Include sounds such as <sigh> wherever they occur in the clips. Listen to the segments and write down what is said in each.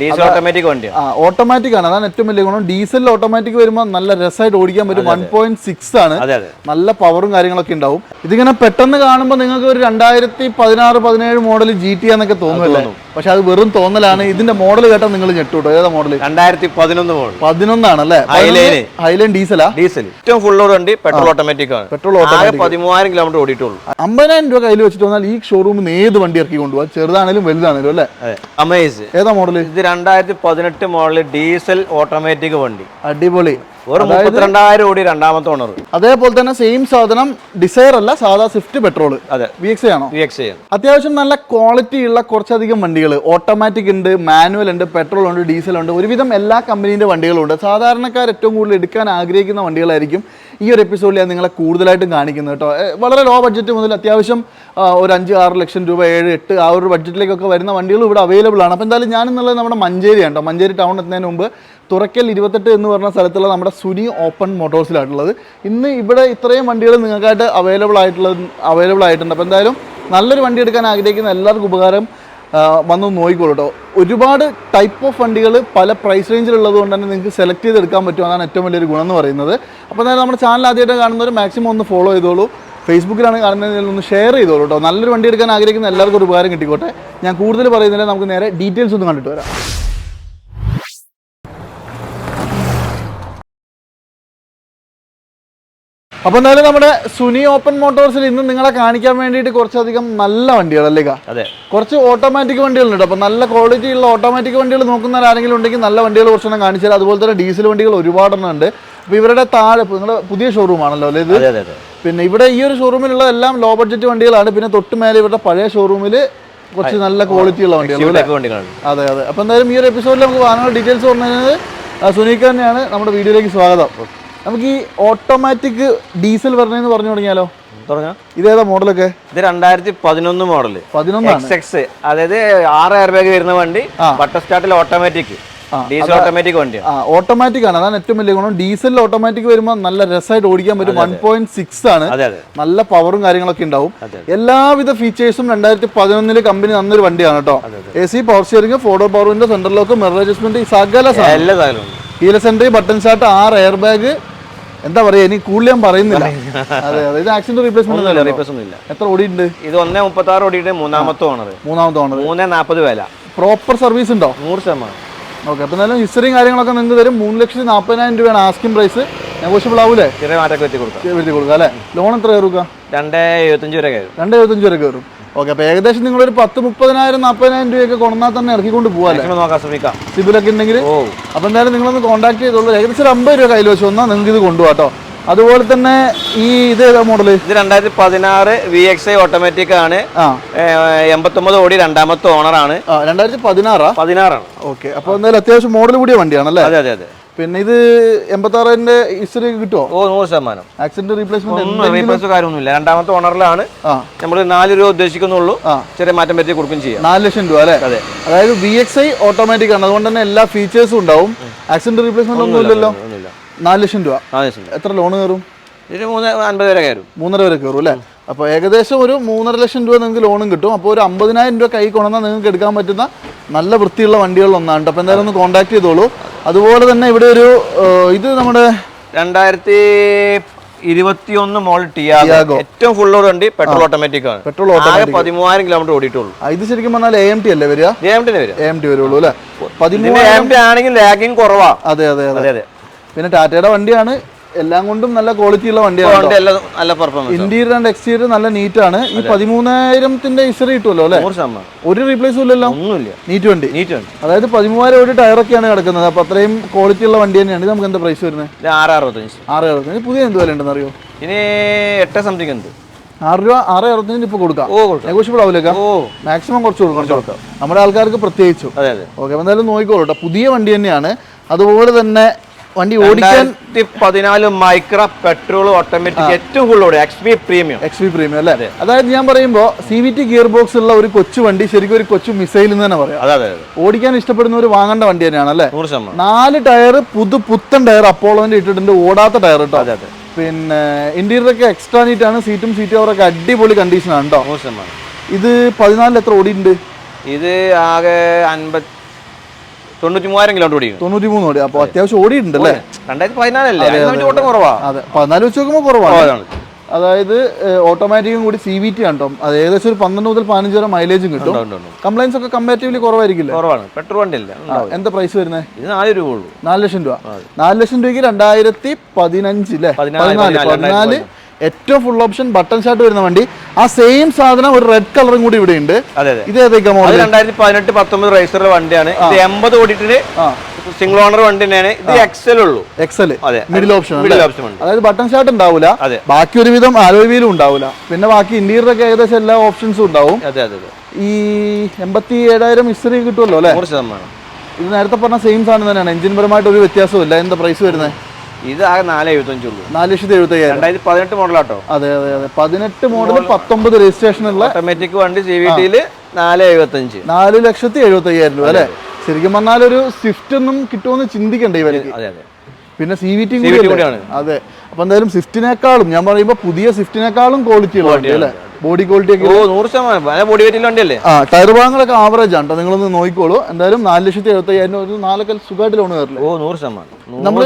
Diesel automatic വണ്ടിയാണ് ആ automatic ആണ്. അതാണ് ഏറ്റവും വലിയ ഗുണം. ഡീസലിൽ ഓട്ടോമാറ്റിക് വരുമ്പോൾ നല്ല രസമായിട്ട് ഓടിക്കാൻ പറ്റും. വൺ പോയിന്റ് സിക്സ് ആണ്. നല്ല പവറും കാര്യങ്ങളൊക്കെ ഉണ്ടാവും. ഇതിങ്ങനെ പെട്ടെന്ന് കാണുമ്പോൾ നിങ്ങൾക്ക് ഒരു രണ്ടായിരത്തി പതിനാറ് പതിനേഴ് മോഡൽ ജി ടി എന്നൊക്കെ തോന്നുമല്ലേ? പക്ഷെ അത് വെറും തോന്നലാണ്. ഇതിന്റെ മോഡൽ കേട്ടാൽ നിങ്ങൾ ഞെട്ടൂട്ടോ? ഏതാ മോഡൽ രണ്ടായിരത്തി പതിനൊന്ന് മോഡൽ പതിനൊന്നാണല്ലേ അല്ലേ ഹൈലൈൻ ഡീസലാ ഡീസൽ ഏറ്റവും ഫുൾ ഓട് വണ്ടി പെട്രോൾ ഓട്ടോമാറ്റിക് ആണ്. പെട്രോൾ ഓട്ടോമാറ്റിക് പതിമൂവായിരം കിലോമീറ്റർ ഓടിയിട്ടുള്ളൂ. അമ്പതിനായിരം രൂപ കയ്യിൽ വെച്ചിട്ട് വന്നാൽ ഈ ഷോറൂമിൽ നിന്ന് ഏത് വണ്ടി ഇറക്കി കൊണ്ടുപോകാം ചെറുതാണെങ്കിലും വലുതാണെങ്കിലും അല്ലേ? അമേസ് ഏതാ മോഡൽ ഇത് രണ്ടായിരത്തി പതിനെട്ട് മോഡൽ ഡീസൽ ഓട്ടോമാറ്റിക് വണ്ടി. അടിപൊളി. ഒരു മുപ്പത്തിരണ്ടായിരം ഓടി രണ്ടാമത്തെ ഓണർ അതേപോലെ തന്നെ സെയിം സാധനം ഡിസൈർ അല്ല സാധാ സ്വിഫ്റ്റ് പെട്രോൾ അതെ. വി എക്സ് ആണോ? വി എക്സ് അത്യാവശ്യം നല്ല ക്വാളിറ്റി ഉള്ള കുറച്ചധികം വണ്ടികൾ ഓട്ടോമാറ്റിക് ഉണ്ട് മാനുവൽ ഉണ്ട് പെട്രോൾ ഉണ്ട് ഡീസൽ ഉണ്ട്. ഒരുവിധം എല്ലാ കമ്പനീന്റെ വണ്ടികളുണ്ട് സാധാരണക്കാർ ഏറ്റവും കൂടുതൽ എടുക്കാൻ ആഗ്രഹിക്കുന്ന വണ്ടികളായിരിക്കും ഈ ഒരു എപ്പിസോഡിൽ ഞാൻ നിങ്ങളെ കൂടുതലായിട്ടും കാണിക്കുന്നത് കേട്ടോ. വളരെ ലോ ബഡ്ജറ്റ് മുതൽ അത്യാവശ്യം ഒരു അഞ്ച് ആറ് ലക്ഷം രൂപ ഏഴ് എട്ട് ആ ഒരു ബഡ്ജറ്റിലേക്കൊക്കെ വരുന്ന വണ്ടികൾ ഇവിടെ അവൈലബിൾ ആണ്. അപ്പോൾ എന്തായാലും ഞാൻ എന്നുള്ളത് നമ്മുടെ മഞ്ചേരി കേട്ടോ. മഞ്ചേരി ടൗൺ എത്തുന്നതിന് മുമ്പ് തുറക്കൽ ഇരുപത്തെട്ട് എന്ന് പറഞ്ഞ സ്ഥലത്തുള്ള നമ്മുടെ സുനി ഓപ്പൺ മോട്ടോഴ്സിലായിട്ടുള്ളത്. ഇന്ന് ഇവിടെ ഇത്രയും വണ്ടികൾ നിങ്ങൾക്കായിട്ട് അവൈലബിൾ ആയിട്ടുള്ളത് അവൈലബിൾ ആയിട്ടുണ്ട്. അപ്പോൾ എന്തായാലും നല്ലൊരു വണ്ടി എടുക്കാൻ ആഗ്രഹിക്കുന്ന എല്ലാവർക്കും ഉപകാരം വന്ന് നോക്കിക്കോളൂ കേട്ടോ. ഒരുപാട് ടൈപ്പ് ഓഫ് വണ്ടികൾ പല പ്രൈസ് റേഞ്ചിലുള്ളത് കൊണ്ട് തന്നെ നിങ്ങൾക്ക് സെലക്ട് ചെയ്തെടുക്കാൻ പറ്റും. അതാണ് ഏറ്റവും വലിയൊരു ഗുണം എന്ന് പറയുന്നത്. അപ്പോൾ എന്തായാലും നമ്മുടെ ചാനൽ ആദ്യമായിട്ട് കാണുന്നവർ മാക്സിമം ഒന്ന് ഫോളോ ചെയ്തോളൂ. ഫേസ്ബുക്കിലാണ് കാണുന്നതിൽ ഒന്ന് ഷെയർ ചെയ്തോളൂ കേട്ടോ. നല്ലൊരു വണ്ടി എടുക്കാൻ ആഗ്രഹിക്കുന്ന എല്ലാവർക്കും ഒരു ഉപകാരം കിട്ടിക്കോട്ടെ. ഞാൻ കൂടുതൽ പറയുന്നില്ല നമുക്ക് നേരെ ഡീറ്റെയിൽസ് ഒന്ന് കണ്ടിട്ട് വരാം. അപ്പോൾ എന്തായാലും നമ്മുടെ സുനി ഓപ്പൺ മോട്ടോഴ്സിൽ ഇന്ന് നിങ്ങളെ കാണിക്കാൻ വേണ്ടിയിട്ട് കുറച്ചധികം നല്ല വണ്ടികളല്ലേ അതെ. കുറച്ച് ഓട്ടോമാറ്റിക് വണ്ടികളുണ്ട് അപ്പോൾ നല്ല ക്വാളിറ്റി ഉള്ള ഓട്ടോമാറ്റിക് വണ്ടികൾ നോക്കുന്ന ആരെങ്കിലും ഉണ്ടെങ്കിൽ നല്ല വണ്ടികൾ കുറച്ചെണ്ണം കാണിച്ചാൽ അതുപോലെ തന്നെ ഡീസൽ വണ്ടികൾ ഒരുപാടെണ്ണം ഉണ്ട് അപ്പോൾ ഇവരുടെ താഴെ നിങ്ങളുടെ പുതിയ ഷോറൂം ആണല്ലോ അല്ലേ ഇത്? പിന്നെ ഇവിടെ ഈ ഒരു ഷോറൂമിലുള്ള എല്ലാം ലോ ബഡ്ജറ്റ് വണ്ടികളാണ്. പിന്നെ തൊട്ട് മേലെ ഇവരുടെ പഴയ ഷോറൂമിൽ കുറച്ച് നല്ല ക്വാളിറ്റി ഉള്ള വണ്ടികൾ വണ്ടികളാണ്. അതെ അതെ. അപ്പോൾ എന്തായാലും ഈ ഒരു എപ്പിസോഡിൽ നമുക്ക് വാഹനങ്ങളുടെ ഡീറ്റെയിൽസ് പറഞ്ഞത് സുനീക്ക് തന്നെയാണ്. നമ്മുടെ വീഡിയോയിലേക്ക് സ്വാഗതം. നമുക്ക് ഈ ഓട്ടോമാറ്റിക് ഡീസൽ വരണെന്ന് പറഞ്ഞു തുടങ്ങിയാലോ? തുടങ്ങാം. ഇതേതാ മോഡലൊക്കെ ഇത് രണ്ടായിരത്തി പതിനൊന്ന് മോഡൽ പതിനൊന്ന് അതായത് ആറ് എയർ ബാഗ് വരുന്ന വണ്ടി ബട്ടർ സ്റ്റാർട്ടിൽ ഓട്ടോമാറ്റിക് ഡീസൽ ഓട്ടോമാറ്റിക് വണ്ടിയാണ് ആ ഓട്ടോമാറ്റിക് ആണ്. അതാണ് ഏറ്റവും വലിയ ഗുണം. ഡീസലിൽ ഓട്ടോമാറ്റിക് വരുമ്പോൾ നല്ല രസമായിട്ട് ഓടിക്കാൻ പറ്റും. വൺ പോയിന്റ് സിക്സ് ആണ്. നല്ല പവറും കാര്യങ്ങളൊക്കെ ഉണ്ടാവും. എല്ലാവിധ ഫീച്ചേഴ്സും രണ്ടായിരത്തി പതിനൊന്നിൽ കമ്പനി തന്നൊരു വണ്ടിയാണ് കേട്ടോ A C power steering ഫോർഡോ power window central lock mirror adjustment സകല ഹീല സെന്റർ ബട്ടൺ ഷാർട്ട് ആറ് എയർ ബാഗ് എന്താ പറയാ ഇനി കൂടുതൽ ഞാൻ പറയുന്നില്ല. അതെ അതെ. ഇത് ആക്സിഡന്റ് റീപ്ലേസ്മെന്റ് ഒന്നുമില്ല എത്ര ഓടിയുണ്ട് ഇത് ഒന്നേ മുപ്പത്തി ആറ് ഓടിയിട്ട് മൂന്നാമത്തെ ഓണർ മൂന്നാമത്തെ ഓണർ മൂന്നേ നാൽപ്പത് വില. പ്രോപ്പർ സർവീസ് ഉണ്ടോ? നൂറ് ശതമാനം. ഓക്കെ അപ്പോൾ നല്ല ഹിസ്റ്ററിയും കാര്യങ്ങളൊക്കെ നിങ്ങൾക്ക് തരും. മൂന്ന് ലക്ഷത്തി നാൽപ്പതിനായിരം രൂപയാണ് ആസ്കിംഗ് പ്രൈസ് നെഗോഷ്യബിൾ ആവൂലേ? ചെറിയ മാറ്റമൊക്കെ കൊടുക്കുക കൊടുക്കാം. വരുത്തി കൊടുക്കുക അല്ലേ? ലോൺ എത്ര കയറുക രണ്ടേ എഴുപത്തഞ്ച് വരെ കയറും. രണ്ട് എഴുപത്തഞ്ച് വരെ കയറും. ഓക്കെ അപ്പോൾ ഏകദേശം നിങ്ങളൊരു പത്ത് മുപ്പതിനായിരം നാൽപ്പതിനായിരം രൂപയൊക്കെ കൊണ്ടാൽ തന്നെ ഇറക്കിക്കൊണ്ട് മാക്സിമം നോക്കാൻ ശ്രമിക്കാം. സിബിലൊക്കെ ഉണ്ടെങ്കിൽ. ഓ. അപ്പോൾ എന്തായാലും നിങ്ങളൊന്ന് കോൺടാക്ട് ചെയ്തോളൂ. ഏകദേശം ഒരു അമ്പത് രൂപ കയ്യിൽ വെച്ച് വന്നാൽ നിങ്ങൾക്ക് ഇത് കൊണ്ടുപോകാം കേട്ടോ. അതുപോലെ തന്നെ ഈ ഇത് ഏതാ മോഡൽ ഇത് രണ്ടായിരത്തി പതിനാറ് വി എക്സ് ഐ ഓട്ടോമാറ്റിക് ആണ് എൺപത്തൊമ്പത് ഓടി രണ്ടാമത്തെ ഓണറാണ് രണ്ടായിരത്തി പതിനാറാ പതിനാറാണ്. ഓക്കെ അപ്പോൾ എന്തായാലും അത്യാവശ്യം മോഡൽ കൂടിയ വണ്ടിയാണല്ലേ? അതെ അതെ അതെ. പിന്നെ ഇത് എൺപത്താറിന്റെ ഹിസ്റ്ററി കിട്ടുമോ ഓ നൂറ് ശതമാനം. ആക്സിഡന്റ് റീപ്ലേസ്മെന്റ് റീപ്ലേസ് കാര്യമൊന്നുമില്ല. രണ്ടാമത്തെ ഓണറിലാണ് നമ്മൾ നാല് രൂപ ഉദ്ദേശിക്കുന്നുള്ളൂ. ചെറിയ മാറ്റം പറ്റി കൊടുക്കും ചെയ്യാം. നാല് ലക്ഷം രൂപ അല്ലേ? അതെ. അതായത് വി എക്സ് ഐ ഓട്ടോമാറ്റിക് ആണ്. അതുകൊണ്ട് തന്നെ എല്ലാ ഫീച്ചേഴ്സും ഉണ്ടാവും. ആക്സിഡന്റ് റീപ്ലേസ്മെന്റ് ഒന്നും ഇല്ലല്ലോ ഒന്നുമില്ല നാല് ലക്ഷം രൂപ. നാല് ലക്ഷം രൂപ. എത്ര ലോൺ കയറും? ഇതിന് മൂന്ന് അൻപത് വരെ കയറും. മൂന്നര വരെ കയറും അല്ലേ? അപ്പോൾ ഏകദേശം ഒരു മൂന്നര ലക്ഷം രൂപ നിങ്ങൾക്ക് ലോണും കിട്ടും. അപ്പോൾ ഒരു അമ്പതിനായിരം രൂപ കൈ കൊണ്ടുവന്നാൽ നിങ്ങൾക്ക് എടുക്കാൻ പറ്റുന്ന നല്ല വൃത്തിയുള്ള വണ്ടികളിൽ ഒന്നാണ് അപ്പോൾ എന്തായാലും ഒന്ന് കോൺടാക്ട് ചെയ്തോളൂ. അതുപോലെ തന്നെ ഇവിടെ ഒരു ഇത് നമ്മുടെ രണ്ടായിരത്തി ഇരുപത്തിയൊന്ന് മോൾ ടിയാഗോ. ഏറ്റവും ഫുൾ ഓട് വണ്ടി പെട്രോൾ ഓട്ടോമാറ്റിക് ആണ്. പെട്രോൾ ഓട്ടോമാറ്റിക് പതിമൂവായിരം കിലോമീറ്റർ ഓടിയിട്ടുള്ളൂ. ഇത് ശരിക്കും പറഞ്ഞാൽ എ എം ടി അല്ലേ വരിക? എം എ ടി വരുള്ളൂ അല്ലേ? പതിമൂന്ന് എം ടി ആണെങ്കിൽ ലാഗിങ് കുറവാ. അതെ അതെ. അതെ അതെ. പിന്നെ ടാറ്റയുടെ വണ്ടിയാണ്. എല്ലാം കൊണ്ടും നല്ല ക്വാളിറ്റി ഉള്ള വണ്ടിയാണ് നല്ല പെർഫോമൻസ് ഇന്റീരിയർ ആൻഡ് എക്സ്റ്റീരിയർ നല്ല നീറ്റ് ആണ്. ഈ പതിമൂന്നായിരത്തിന്റെ ഹിസ്റ്ററി കിട്ടുമല്ലോ അല്ലെ? ഒരു റീപ്ലേസും ഇല്ലല്ലോ. ഒന്നുമില്ല. നീറ്റ് വണ്ടി. നീറ്റ് വണ്ടി. അതായത് പതിമൂവായിരം ഒരു ടയറൊക്കെയാണ് കിടക്കുന്നത്. അപ്പൊ അത്രയും ക്വാളിറ്റി ഉള്ള വണ്ടി തന്നെയാണ്. നമുക്ക് എന്താ പ്രൈസ് വരുന്നത്? ആറ് അറുപത്തഞ്ച്. ആറ് അറുപത്തഞ്ച്. പുതിയ എന്ത് വില ഉണ്ടെന്ന് അറിയോ? ഇനി എട്ട് സംതിങ് ഉണ്ട്. ആറ് രൂപ ആറ് അറുപത്തഞ്ചിന് ഇപ്പൊ കൊടുക്കാം. നെഗോഷ്യബിൾ ആവില്ലേക്കാ മാക്സിമം കുറച്ച് കൊടുക്കാം നമ്മുടെ ആൾക്കാർക്ക് പ്രത്യേകിച്ചു. ഓക്കെ എന്തായാലും നോക്കിക്കോളൂ കേട്ടോ. പുതിയ വണ്ടി തന്നെയാണ്. അതുപോലെ തന്നെ വണ്ടി ഓടിക്കാൻ പതിനാല് മൈക്ര പെട്രോൾ ഓട്ടോമാറ്റിക് ഏറ്റവും കൂടുതൽ X P premium. X V premium അല്ലേ? അതായത് ഞാൻ പറയുമ്പോൾ C V T gear box ഉള്ള ഒരു കൊച്ചു വണ്ടി ശരിക്കും ഒരു കൊച്ചു മിസൈൽ എന്ന് തന്നെ പറയാം. അതെ അതെ ഇഷ്ടപ്പെടുന്ന ഓടിക്കാൻ ഇഷ്ടപ്പെടുന്നവർ വാങ്ങേണ്ട വണ്ടി തന്നെയാണ് അല്ലേ? നാല് ടയർ പുതു പുത്തൻ ടയർ അപ്പോളോന്റെ ഇട്ടിട്ടുണ്ട് ഓടാത്ത ടയർ കേട്ടോ. അതെ അതെ. പിന്നെ ഇന്റീരിയർ ഒക്കെ എക്സ്ട്രാ നീറ്റ് ആണ് സീറ്റും സീറ്റും അവരൊക്കെ അടിപൊളി കണ്ടീഷൻ ആണ് കേട്ടോ. ഇത് പതിനാലിൽ എത്ര ഓടിയിട്ടുണ്ട്? ഇത് ആകെ അൻപത് തൊണ്ണൂറ്റി മൂവായിരം കിലോമീറ്റർ ഓടി തൊണ്ണൂറ്റി മൂന്ന് ഓടി. അപ്പോൾ അത്യാവശ്യം ഓടിയിട്ടുണ്ട് അല്ലേ? രണ്ടായിരത്തി പതിനാലല്ലേ? ഓട്ടം കുറവാ. അതെ പതിനാല് വെച്ച് നോക്കുമ്പോൾ കുറവാണ്. കുറവാണ്. അതായത് ഓട്ടോമാറ്റിക്കും കൂടി സി വി ടി ആണ് കേട്ടോ അത് ഏകദേശം ഒരു പന്ത്രണ്ട് മുതൽ പതിനഞ്ച് വരെ മൈലേജും കിട്ടും. കംപ്ലൈൻസ് ഒക്കെ കമ്പാരിറ്റീവ്ലി കുറവായിരിക്കില്ല? കുറവാണ്. പെട്രോൾ വണ്ടി അല്ല ആ, എന്താ പ്രൈസ് വരുന്നത് ഇത് നാല് രൂപ ഉള്ളൂ. നാല് ലക്ഷം രൂപ. നാല് ലക്ഷം രൂപയ്ക്ക് രണ്ടായിരത്തി പതിനഞ്ച് അല്ലേ പതിനാല്, പതിനാല് പതിനാല്, പതിനാല് ഏറ്റവും ഫുൾ ഓപ്ഷൻ ബട്ടൺ ഷർട്ട് വരുന്ന വണ്ടി. ആ സെയിം സാധനം ഒരു റെഡ് കളറും കൂടി ഇവിടെ ഉണ്ട്. ഇത് ഏതൊക്കെ മോഡൽ രണ്ടായിരത്തി പതിനെട്ട് പത്തൊമ്പത് റൈസറുടെ വണ്ടിയാണ്. ഇത് എൺപത് ഓടിയിട്ട് സിംഗിൾ ഓണർ വണ്ടി തന്നെയാണ്. ഇത് എക്സൽ ഉള്ളൂ. XL middle option middle option അതായത് ബട്ടൺ ഷർട്ട് ഉണ്ടാവില്ല. ബാക്കി ഒരുവിധം ആലോയ് വീലും ഉണ്ടാവില്ല പിന്നെ ബാക്കി ഇന്റീരിയർ ഒക്കെ ഏകദേശം എല്ലാ ഓപ്ഷൻസും ഉണ്ടാവും. അതെ അതെ ഈ എൺപത്തി ഏഴായിരം ഇസ്ത്രീ കിട്ടുമല്ലോ അല്ലേ? ഇത് നേരത്തെ പറഞ്ഞ സെയിം സാധനം തന്നെയാണ്. എഞ്ചിൻ പരമായിട്ട് ഒരു വ്യത്യാസവും ഇല്ല. എന്താ പ്രൈസ് വരുന്നത് ഇത് ആകെ നാല് എഴുപത്തഞ്ചുള്ളൂ. നാല് ലക്ഷത്തി എഴുപത്തയ്യായിരം. രണ്ടായിരത്തി പതിനെട്ട് മോഡലാട്ടോ. അതെ അതെ അതെ. പതിനെട്ട് മോഡൽ പത്തൊമ്പത് രജിസ്ട്രേഷനുള്ള ഓട്ടോമാറ്റിക് വണ്ടി സി വി ടിയിൽ നാല് എഴുപത്തഞ്ച്. നാല് ലക്ഷത്തി എഴുപത്തി അയ്യായിരം രൂപ അല്ലേ? ശരിക്കും പറഞ്ഞാൽ ഒരു സ്വിഫ്റ്റ് ഒന്നും കിട്ടുമെന്ന് ചിന്തിക്കണ്ടേ ഇവർക്ക് അതെ അതെ പിന്നെ സി വി ടി കൂടിയാണ്. അതെ. അപ്പൊ എന്തായാലും സ്വിഫ്റ്റിനേക്കാളും ഞാൻ പറയുമ്പോൾ പുതിയ സ്വിഫ്റ്റിനേക്കാളും ക്വാളിറ്റി ഉള്ള വണ്ടി അല്ലേ? ബോഡി ക്വാളിറ്റി ഒക്കെ ഓ നൂറ് ശതമാനം. ബോഡി വെയിറ്റിൽ വണ്ടിയല്ലേ? ആ ടയർ ഭാഗങ്ങളൊക്കെ ആവറേജ് ആണ് നിങ്ങളൊന്ന് നോക്കിക്കോളൂ. എന്തായാലും നാല് ലക്ഷത്തി എഴുപത്തി അയ്യായിരം ഒരു നാലൊക്കെ സുഖമായിട്ട് ലോൺ കയറില്ല? ഓ നൂറ് ശതമാനം. നമ്മൾ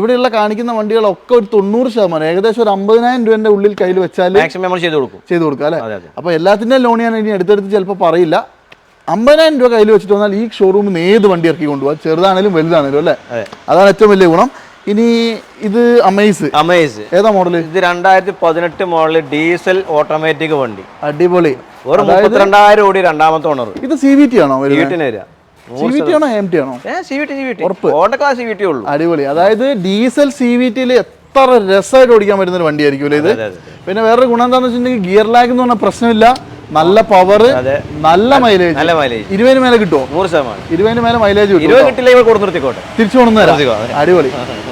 ഇവിടെയുള്ള കാണിക്കുന്ന വണ്ടികളൊക്കെ ഒരു തൊണ്ണൂറ് ശതമാനം. ഏകദേശം ഒരു അമ്പതിനായിരം രൂപന്റെ ഉള്ളിൽ കയ്യിൽ വെച്ചാൽ മാക്സിമം നമ്മൾ ചെയ്ത് കൊടുക്കും. ചെയ്ത് കൊടുക്കാം അല്ലേ? അപ്പോൾ എല്ലാത്തിന്റെയും ലോൺ ഞാൻ ഇനി അടുത്തടുത്ത് ചിലപ്പോൾ പറയില്ല. അമ്പതിനായിരം രൂപ കയ്യിൽ വെച്ചിട്ട് വന്നാൽ ഈ ഷോറൂമിൽ നിന്ന് ഏത് വണ്ടി ഇറക്കി കൊണ്ടുപോകാം ചെറുതാണേലും വലുതാണേലും അല്ലേ? അതാണ് ഏറ്റവും വലിയ ഗുണം. ഇനി ഇത് അമേസ് അമേസ് ഏതാ മോഡൽ ഇത് രണ്ടായിരത്തി പതിനെട്ട് മോഡൽ ഡീസൽ ഓട്ടോമാറ്റിക് വണ്ടി. അടിപൊളി. ഒരു മുപ്പത്തിരണ്ടായിരം ഓടി രണ്ടാമത്തെ ഓണർ ഇത് സി വി ടി ആണോ വരിക. അടിപൊളി. അതായത് ഡീസൽ സി വി ടിയിൽ എത്ര രസമായിട്ട് ഓടിക്കാൻ പറ്റുന്ന ഒരു വണ്ടിയായിരിക്കും ഇത്? പിന്നെ വേറൊരു ഗുണം എന്താണെന്ന് വെച്ചിട്ടുണ്ടെങ്കിൽ ഗിയർ ലാഗ് എന്ന് പറഞ്ഞ പ്രശ്നമില്ല. നല്ല പവർ. നല്ല മൈലേജ് നല്ല മൈലേജ് ഇരുപതിന് മേലെ കിട്ടുമോ നൂറ് ശതമാനം. ഇരുപതിന് മേലെ മൈലേജ് കിട്ടും ഇരുപത് കിട്ടില്ല ഇവിടെ കൊടുത്ത് നിർത്തിക്കോട്ടെ. തിരിച്ചു അതെ. അടിപൊളി.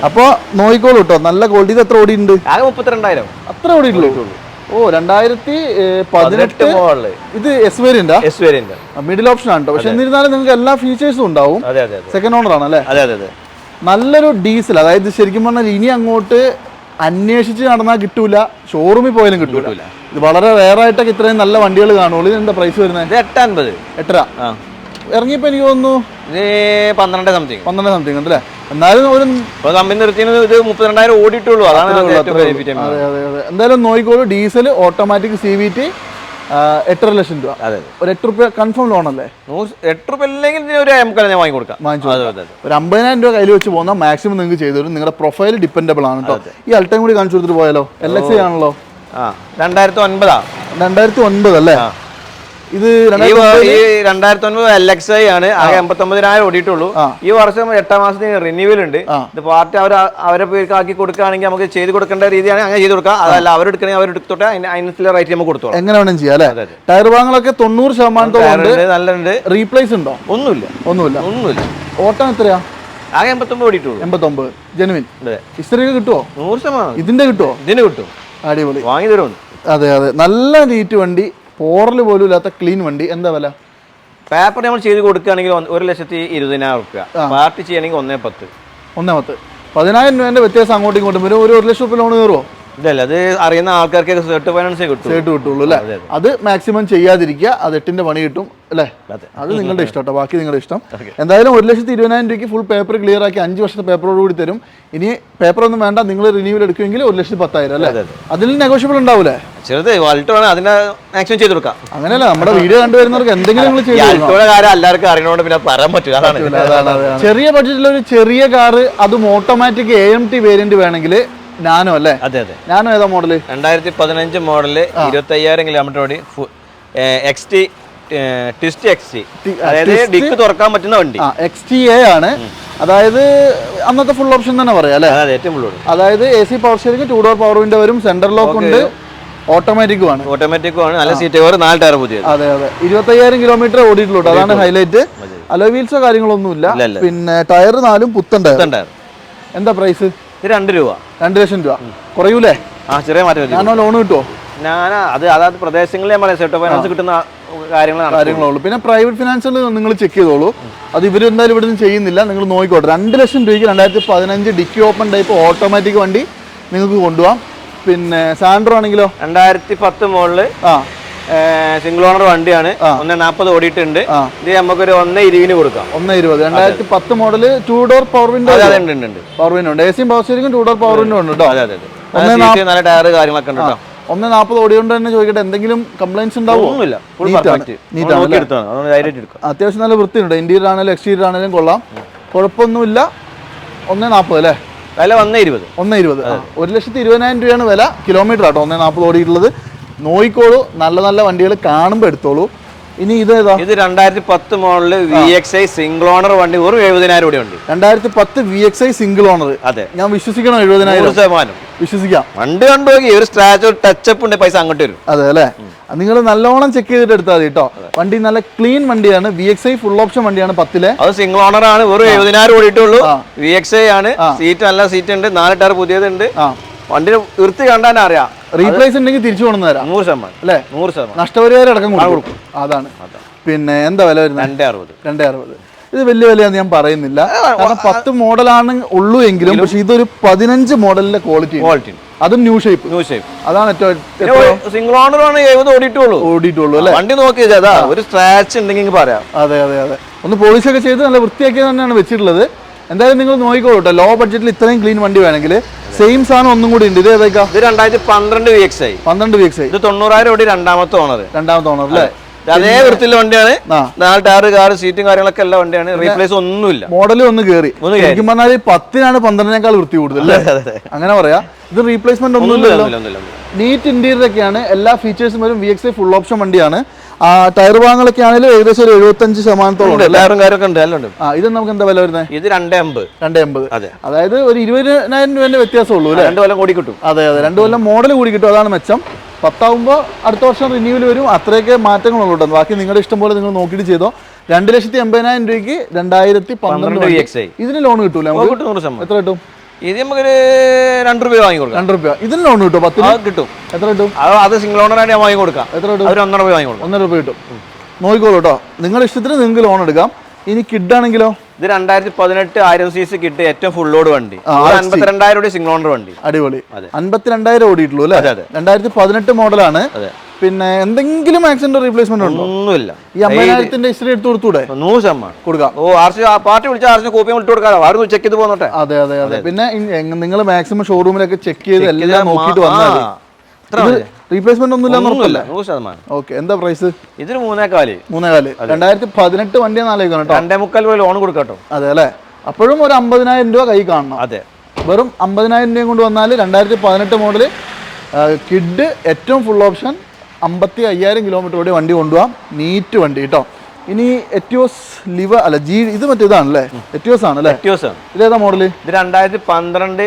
അപ്പൊ നോയിക്കോളൂ കേട്ടോ നല്ല ക്വാളിറ്റി എത്ര ഓടിയുണ്ട് ആകെ മുപ്പത്തിരണ്ടായിരം. അത്ര ഓടിയിട്ടുള്ളൂ. ഓ രണ്ടായിരത്തി പതിനെട്ട് ഇത് എസ് വേരിയന്റാ എസ് വേരിയന്റ് മിഡിൽ ഓപ്ഷൻ ആണ് കേട്ടോ പക്ഷെ എന്നിരുന്നാലും നിങ്ങൾക്ക് എല്ലാ ഫീച്ചേഴ്സും ഉണ്ടാവും. സെക്കൻഡ് ഓണർ ആണ് അല്ലേ? അതെ അതെ അതെ. നല്ലൊരു ഡീസൽ അതായത് ശരിക്കും പറഞ്ഞാൽ ഇനി അങ്ങോട്ട് അന്വേഷിച്ച് നടന്നാൽ കിട്ടൂല. ഷോറൂമിൽ പോയാലും കിട്ടൂല. ഇത് വളരെ റെയർ ആയിട്ടൊക്കെ ഇത്രയും നല്ല വണ്ടികൾ കാണുള്ളൂ. ഇതിന്റെ പ്രൈസ് വരുന്നത്? എട്ടാൻപത്. എട്ടര. ആ. ഇറങ്ങിയപ്പോൾ എനിക്ക് തോന്നുന്നു ഇത് പന്ത്രണ്ട് സംതിങ് പന്ത്രണ്ട് സംതിങ് ഉണ്ടല്ലേ? എന്നാലും ഒരു കമ്പനി നിർത്തിയത് ഇത് മുപ്പത്തിരണ്ടായിരം ഓടിയിട്ടുള്ളൂ. അതാണ് എന്തായാലും നോക്കിക്കോളൂ. Diesel automatic C V T എട്ടര ലക്ഷം രൂപ. അതെ ഒരു എട്ട് റുപ്യ കൺഫേം ലോൺ അല്ലേ? എട്ട് റുപ്യ അല്ലെങ്കിൽ ഒരു ഞാൻ വാങ്ങി കൊടുക്കാം. ഒരു അമ്പതിനായിരം രൂപ കയ്യിൽ വെച്ച് പോകുന്ന മാക്സിമം നിങ്ങൾക്ക് ചെയ്തു തരും. നിങ്ങളുടെ പ്രൊഫൈൽ ഡിപ്പെൻഡബിൾ ആണ് കേട്ടോ ഈ അൾട്ടം കൂടി കാണിച്ചു കൊടുത്തിട്ട് പോയാലോ? എൽ എക്സ് ആണല്ലോ. രണ്ടായിരത്തി ഒൻപതാ രണ്ടായിരത്തി ഒൻപത് അല്ലേ ഇത് ഈ രണ്ടായിരത്തി വ- ഈ രണ്ടായിരത്തി ഒൻപത് എൽ എക്സ് ഐ ആണ് ആകെ എൺപത്തൊമ്പതിനായിരം ഓടിയിട്ടുള്ളൂ. ആ. ഈ വർഷം എട്ടാം മാസത്തിന് റിന്യൂവൽ ഉണ്ട്. ഇത് പാർട്ടി അവർ അവരെ പേർക്ക് ആക്കി കൊടുക്കുകയാണെങ്കിൽ നമുക്ക് ചെയ്ത് കൊടുക്കേണ്ട രീതിയാണ്. അങ്ങനെ ചെയ്ത് കൊടുക്കാം. അതല്ല അവരെടുക്കണമെങ്കിൽ അവരെടുത്തോട്ടെ അതിന് അതിനനുസരിച്ചുള്ള റേറ്റ് നമുക്ക് കൊടുത്തോളാം. എങ്ങനെ വേണം ചെയ്യാം അല്ലേ. ടയർ ഭാഗങ്ങളൊക്കെ തൊണ്ണൂറ് ശതമാനത്തോളം നല്ലുണ്ട് റീപ്ലേസ് ഉണ്ടോ ഒന്നുമില്ല. ഒന്നുമില്ല. ഒന്നുമില്ല. ഓട്ടം എത്രയാ? ആകെ എൺപത്തൊമ്പത് ഓടിയിട്ടുള്ളൂ. എൺപത്തൊമ്പത്. ജനുവിൻ. ഇസ്ത്രീ കിട്ടുമോ നൂറ് ശതമാനം. ഇതിന്റെ കിട്ടുമോ ഇതിന് കിട്ടും. അടിപൊളി. വാങ്ങി തരുമോ അതെ അതെ. നല്ല നീറ്റ് വണ്ടി പോറൽ പോലും ഇല്ലാത്ത ക്ലീൻ വണ്ടി. എന്താ വില? പേപ്പർ നമ്മൾ ചെയ്ത് കൊടുക്കുകയാണെങ്കിൽ ഒരു ലക്ഷത്തി ഇരുപതിനായിരം റുപ്യ. പാർട്ടി ചെയ്യണമെങ്കിൽ ഒന്നേ പത്ത്. ഒന്നേ പത്ത്. പതിനായിരം രൂപേന്റെ വ്യത്യാസം അങ്ങോട്ടും ഇങ്ങോട്ടും വരും. ഒരു ഒരു ലക്ഷം റുപ്യ ലോൺ കയറുമോ അത് അറിയുന്ന ആൾക്കാർക്ക് സെർട്ട് ഫൈനാൻസേ കിട്ടും കേട്ട് കിട്ടുള്ളൂ അല്ലേ? അത് മാക്സിമം ചെയ്യാതിരിക്കുക അത് എട്ടിന്റെ പണി കിട്ടും അല്ലേ? അത്. നിങ്ങളുടെ ഇഷ്ടം കേട്ടോ ബാക്കി നിങ്ങളുടെ ഇഷ്ടം. എന്തായാലും ഒരു ലക്ഷത്തി ഇരുപതിനായിരം രൂപയ്ക്ക് ഫുൾ പേപ്പർ ക്ലിയർ ആക്കി അഞ്ച് വർഷത്തെ പേപ്പറോട് കൂടി തരും. ഇനി പേപ്പർ ഒന്നും വേണ്ട നിങ്ങൾ റിന്യൂവൽ എടുക്കുമെങ്കിൽ ഒരു ലക്ഷത്തി പത്തായിരം അല്ലേ? അതെ, അതെ. അതിൽ നെഗോഷ്യബിൾ ഉണ്ടാവൂലേ? ചെറുത് വൾട്ട് വേണം അതിനെ മാക്സിമം ചെയ്ത് കൊടുക്കാം. അങ്ങനെയല്ല നമ്മുടെ വീഡിയോ കണ്ടുവരുന്നവർക്ക് എന്തെങ്കിലും നിങ്ങൾ കാര്യം എല്ലാവർക്കും അറിയണോണ്ട് പിന്നെ പറയാൻ പറ്റില്ല അതാണ്. ചെറിയ ബഡ്ജറ്റിൽ ഒരു ചെറിയ കാറ് അതും automatic A M T variant വേണമെങ്കിൽ നാനോ അല്ലേ? അതെ അതെ. നാനോ ഏതാ മോഡൽ രണ്ടായിരത്തി പതിനഞ്ച് മോഡൽ ഇരുപത്തി അയ്യായിരം കിലോമീറ്റർ ഓടി X T twist X T അതായത് ഡിക്ക് തുറക്കാൻ പറ്റുന്ന വണ്ടി. എക്സ് ടി എ ആണ്. അതായത് അന്നത്തെ ഫുൾ ഓപ്ഷൻ തന്നെ പറയാം അല്ലേ? ഏറ്റവും ഫുൾ അതായത് A C power steering two door power window വരും സെന്റർ ലോക്ക് ഉണ്ട് ഓട്ടോമാറ്റിക്കും ആണ്. ഓട്ടോമാറ്റിക്കും ആണ് നല്ല സീറ്റ് കവർ നാല് ടയർ പുതിയ അതെ അതെ. ഇരുപത്തയ്യായിരം കിലോമീറ്റർ ഓടിയിട്ടുള്ളൂ. അതാണ് ഹൈലൈറ്റ് അലോ വീൽസോ കാര്യങ്ങളൊന്നുമില്ല. ഇല്ല. പിന്നെ ടയർ നാലും പുത്തൻ ടയർ എന്താ പ്രൈസ് രണ്ട് രൂപ. രണ്ട് ലക്ഷം രൂപ. കുറയൂലേ? ആ ചെറിയ മാറ്റം ഞാനോ ലോൺ കിട്ടുമോ ഞാൻ അത് അതാത് പ്രദേശങ്ങളിൽ ഞാൻ പറയാം ഫൈനാൻസ് കിട്ടുന്ന കാര്യങ്ങളാണ് കാര്യങ്ങളുള്ളൂ പിന്നെ പ്രൈവറ്റ് ഫിനാൻസിൽ നിങ്ങൾ ചെക്ക് ചെയ്തോളൂ. അത് ഇവർ എന്തായാലും ഇവിടെ നിന്ന് ചെയ്യുന്നില്ല. നിങ്ങൾ നോക്കിക്കോട്ടെ. രണ്ട് ലക്ഷം രൂപയ്ക്ക് രണ്ടായിരത്തി പതിനഞ്ച് ഡിക്കി ഓപ്പൺ ടൈപ്പ് ഓട്ടോമാറ്റിക് വണ്ടി നിങ്ങൾക്ക് കൊണ്ടുപോകാം പിന്നെ സാൻഡ്രോ ആണെങ്കിലോ? രണ്ടായിരത്തി പത്ത് മുകളിൽ ആ. സിംഗിൾ ഓണർ വണ്ടിയാണ്. ഒന്ന് നാൽപ്പത് ഓടിയിട്ടുണ്ട്. ഇത് ഇത് നമുക്കൊരു ഒന്ന് ഇരുപതിന് കൊടുക്കാം. ഒന്ന് ഇരുപത്. രണ്ടായിരത്തി പത്ത് model two door power window ഉണ്ട് പവർ വിൻഡോ ഉണ്ട്. എ സിയും പവർ സ്റ്റിയറിംഗും ടൂ ഡോർ പവർ വിൻഡോ ഉണ്ട് കേട്ടോ അതെ അതെ അതെ. നല്ല ടയർ കാര്യങ്ങളൊക്കെ ഉണ്ട് കേട്ടോ ഒന്ന് നാൽപ്പത് ഓടിയോണ്ട് തന്നെ ചോദിക്കട്ടെ എന്തെങ്കിലും കംപ്ലൈൻസ് എടുക്കാം. അത്യാവശ്യം നല്ല വൃത്തിയുണ്ട്. ഇന്റീരിയർ ആണെങ്കിലും എക്സ്റ്റീരിയർ ആണെങ്കിലും കൊള്ളാം. കുഴപ്പമൊന്നുമില്ല. ഒന്ന് നാൽപ്പത് അല്ലേ? വില ഒന്ന് ഇരുപത്. ഒന്ന് ഇരുപത്. ഒരു ലക്ഷത്തി ഇരുപതിനായിരം രൂപയാണ് വില. കിലോമീറ്റർ ആട്ടോ. ഒന്നേ നാൽപ്പത് ഓടിയിട്ടുള്ളത്. നോയിക്കോളൂ. നല്ല നല്ല വണ്ടികൾ കാണുമ്പോൾ എടുത്തോളൂ. ഇനി ഇത് ഏതാ? ഇത് രണ്ടായിരത്തി പത്ത് model V X I single owner വണ്ടി ഒരു എഴുപതിനായിരം കൂടി ഉണ്ട് രണ്ടായിരത്തി പത്ത് V X I single owner അതെ. ഞാൻ വിശ്വസിക്കണം എഴുപതിനായിരം. ശതമാനം. വിശ്വസിക്കാം. വണ്ടി കണ്ടു നോക്കി ഒരു സ്ക്രാച്ച് ഒരു ടച്ചപ്പ് ഉണ്ട് പൈസ അങ്ങോട്ട് വരും. അതെ അല്ലേ? നിങ്ങൾ നല്ലോണം ചെക്ക് ചെയ്തിട്ട് എടുത്താൽ മതി കേട്ടോ വണ്ടി നല്ല ക്ലീൻ വണ്ടിയാണ്. V X I full option വണ്ടിയാണ് പത്തിലെ. അത് സിംഗിൾ ഓണർ ആണ് വെറും എഴുപതിനായിരം ഓടിയിട്ടുള്ളൂ. വി എക്സ് ഐ ആണ്. സീറ്റ് നല്ല സീറ്റ് ഉണ്ട് നാല് ടയർ പുതിയതുണ്ട്. ഉണ്ട് വണ്ടി വൃത്തി കണ്ടാൽ അറിയാം. റീപ്ലേസ് ഉണ്ടെങ്കിൽ തിരിച്ചു കൊണ്ടു തരാം. നൂറ് ശതമാനം. അല്ലേ? നൂറ് ശതമാനം. നഷ്ടപരിഹാരം അടക്കം കൊടുക്കും. അതാണ്. പിന്നെ എന്താ വില വരുന്നത്? രണ്ടേ അറുപത്. രണ്ടേ അറുപത്. ഇത് വലിയ വിലയാന്ന് ഞാൻ പറയുന്നില്ല. കാരണം പത്ത് മോഡലാണ് ഉള്ളൂ എങ്കിലും പക്ഷെ ഇതൊരു പതിനഞ്ച് മോഡലിന്റെ ക്വാളിറ്റി ക്വാളിറ്റി അതും ന്യൂ ഷേപ്പ് ന്യൂ ഷേപ്പ് അതാണ് ഏറ്റവും സിംഗിൾ ഓണർ ആണ് എഴുപത് ഓടിയിട്ടുള്ളൂ? ഓടിയിട്ടുള്ളൂ അല്ലേ? വണ്ടി നോക്കി ഒരു സ്ക്രാച്ച് ഉണ്ടെങ്കിൽ പറയാം. അതെ അതെ അതെ. ഒന്ന് പോളിഷ് ഒക്കെ ചെയ്ത് നല്ല വൃത്തിയാക്കി തന്നെയാണ് വെച്ചിട്ടുള്ളത്. എന്തായാലും നിങ്ങൾ നോക്കിക്കോളൂ കേട്ടോ ലോ ബഡ്ജറ്റിൽ ഇത്രയും ക്ലീൻ വണ്ടി വേണമെങ്കിൽ സെയിം സാധനം ഒന്നും കൂടി ഉണ്ട്. ഇത് ഏതൊക്കെ ഇത് രണ്ടായിരത്തി പന്ത്രണ്ട് വി എക്സ് ആയി. പന്ത്രണ്ട് വി എക്സ് ആയി. ഇത് തൊണ്ണൂറായിരം കോടി രണ്ടാമത്തെ ഓണർ രണ്ടാമത്തെ ഓണർ അല്ലേ? അതേ വൃത്തിയിലെ വണ്ടിയാണ്. നാല് ടയർ കാർ സീറ്റും കാര്യങ്ങളൊക്കെ എല്ലാ വണ്ടിയാണ്. റീപ്ലേസ് ഒന്നുമില്ല. മോഡൽ ഒന്ന് കയറി. ശരിക്കും പറഞ്ഞാൽ പത്തിനാണ് പന്ത്രണ്ടിനേക്കാൾ വൃത്തി കൂടുതൽ അങ്ങനെ പറയാ. ഇത് റീപ്ലേസ്മെന്റ് ഒന്നും ഇല്ല ഒന്നുമില്ല നീറ്റ് ഇന്റീരിയർ ഒക്കെയാണ്. എല്ലാ ഫീച്ചേഴ്സും വരും വി എക്സ് ഫുൾ ഓപ്ഷൻ വണ്ടിയാണ്. ടയർ ഭാഗങ്ങളൊക്കെ ആണെങ്കിലും ഏകദേശം ഒരു എഴുപത്തഞ്ച് ശതമാനത്തോളം ഉണ്ട് ടയറും കാര്യമൊക്കെ ഉണ്ട് എല്ലാം ഉണ്ട്. ആ ഇത് നമുക്ക് എന്താ വില വരുന്നത്? ഇത് രണ്ടേ അമ്പത് രണ്ട് അതെ. അതായത് ഒരു ഇരുപതിനായിരം രൂപേന്റെ വ്യത്യാസമുള്ളൂ അല്ലേ? രണ്ട് കൊല്ലം കൂടി കിട്ടും. അതെ അതെ. രണ്ട് കൊല്ലം മോഡൽ കൂടി കിട്ടും അതാണ് മെച്ചം. പത്താവുമ്പോൾ അടുത്ത വർഷം റിന്യൂവൽ വരും. അത്രയൊക്കെ മാറ്റങ്ങളുള്ളൂ കേട്ടോ. ബാക്കി നിങ്ങളുടെ ഇഷ്ടം പോലെ നിങ്ങൾ നോക്കിയിട്ട് ചെയ്തോ. രണ്ട് ലക്ഷത്തി എൺപതിനായിരം രൂപയ്ക്ക് രണ്ടായിരത്തി പന്ത്രണ്ട്. ഇതിന് ലോൺ കിട്ടൂല എത്ര കിട്ടും? ഇത് നമുക്കൊരു രണ്ട് രൂപ വാങ്ങി കൊടുക്കാം. രണ്ട് രൂപ ഇതിന് ലോൺ കിട്ടും? പത്ത് അത് കിട്ടും. എത്ര കിട്ടും? അത് അത് സിംഗിൾ ഞാൻ വാങ്ങി കൊടുക്കാം. എത്ര കിട്ടും? അവർ ഒന്നര രൂപ വാങ്ങി കൊടുക്കും. ഒന്നര രൂപ കിട്ടും. നോക്കിക്കോളൂ കേട്ടോ നിങ്ങളുടെ ഇഷ്ടത്തിന് നിങ്ങൾക്ക് ലോൺ എടുക്കാം. ഇനി കിഡ് ആണെങ്കിലോ? ഇത് രണ്ടായിരത്തി പതിനെട്ട് ആയിരം സി സി കിട്ടിയ ഏറ്റവും ഫുൾ ലോഡ് വണ്ടി. ഒരു അൻപത്തിരണ്ടായിരം സിംഗിൾ ഓണർ വണ്ടി. അടിപൊളി. അൻപത്തിരണ്ടായിരം ഓടിയിട്ടുള്ളൂ അല്ലേ. രണ്ടായിരത്തി പതിനെട്ട് മോഡലാണ് അതെ. പിന്നെ എന്തെങ്കിലും ആക്സിഡന്റ് റീപ്ലേസ്മെന്റ് ഉണ്ടോ? ഒന്നുമില്ല. ഈ അമ്പതിനായിരത്തിന്റെ ഹിസ്റ്ററി എടുത്ത് കൊടുത്തൂടെ? നൂറ് ശതമാനം. കൊടുക്കാം. ഓ ആർച്ച് പാർട്ടി വിളിച്ച ആർ സി കോപ്പി കൊടുക്കാം കൊടുക്കാതെ അവർ ചെക്ക് ചെയ്ത് പോന്നോട്ടെ. അതെ അതെ അതെ. പിന്നെ നിങ്ങൾ മാക്സിമം ഷോറൂമിലൊക്കെ ചെക്ക് ചെയ്ത് എല്ലാം നോക്കിയിട്ട് വന്നാൽ റീപ്ലേസ്മെന്റ് ഒന്നുമില്ല. ഓക്കെ എന്താ പ്രൈസ് ഇതിന് മൂന്നേക്കാൽ മൂന്നേകാൽ. രണ്ടായിരത്തി പതിനെട്ട് വണ്ടിയാണ് നാലേക്കാണ് രണ്ടേ മുക്കാൽ ലോൺ കൊടുക്കട്ടോ. അതെ അല്ലേ? അപ്പോഴും ഒരു അമ്പതിനായിരം രൂപ കൈ കാണണം. അതെ. വെറും അമ്പതിനായിരം രൂപയും കൊണ്ട് വന്നാൽ രണ്ടായിരത്തി പതിനെട്ട് മോഡൽ കിഡ് ഏറ്റവും ഫുൾ ഓപ്ഷൻ അമ്പത്തി അയ്യായിരം കിലോമീറ്റർ ഓടി വണ്ടി കൊണ്ടുപോകാം നീറ്റ് വണ്ടി കേട്ടോ ഇനി എറ്റിയോസ് ലിവ അല്ല ജി ഇത് മറ്റേതാണല്ലേ? എറ്റിയോസ് ആണ് അല്ലേ എറ്റിയോസ് ഇതേതാ മോഡൽ ഇത് രണ്ടായിരത്തി പന്ത്രണ്ട്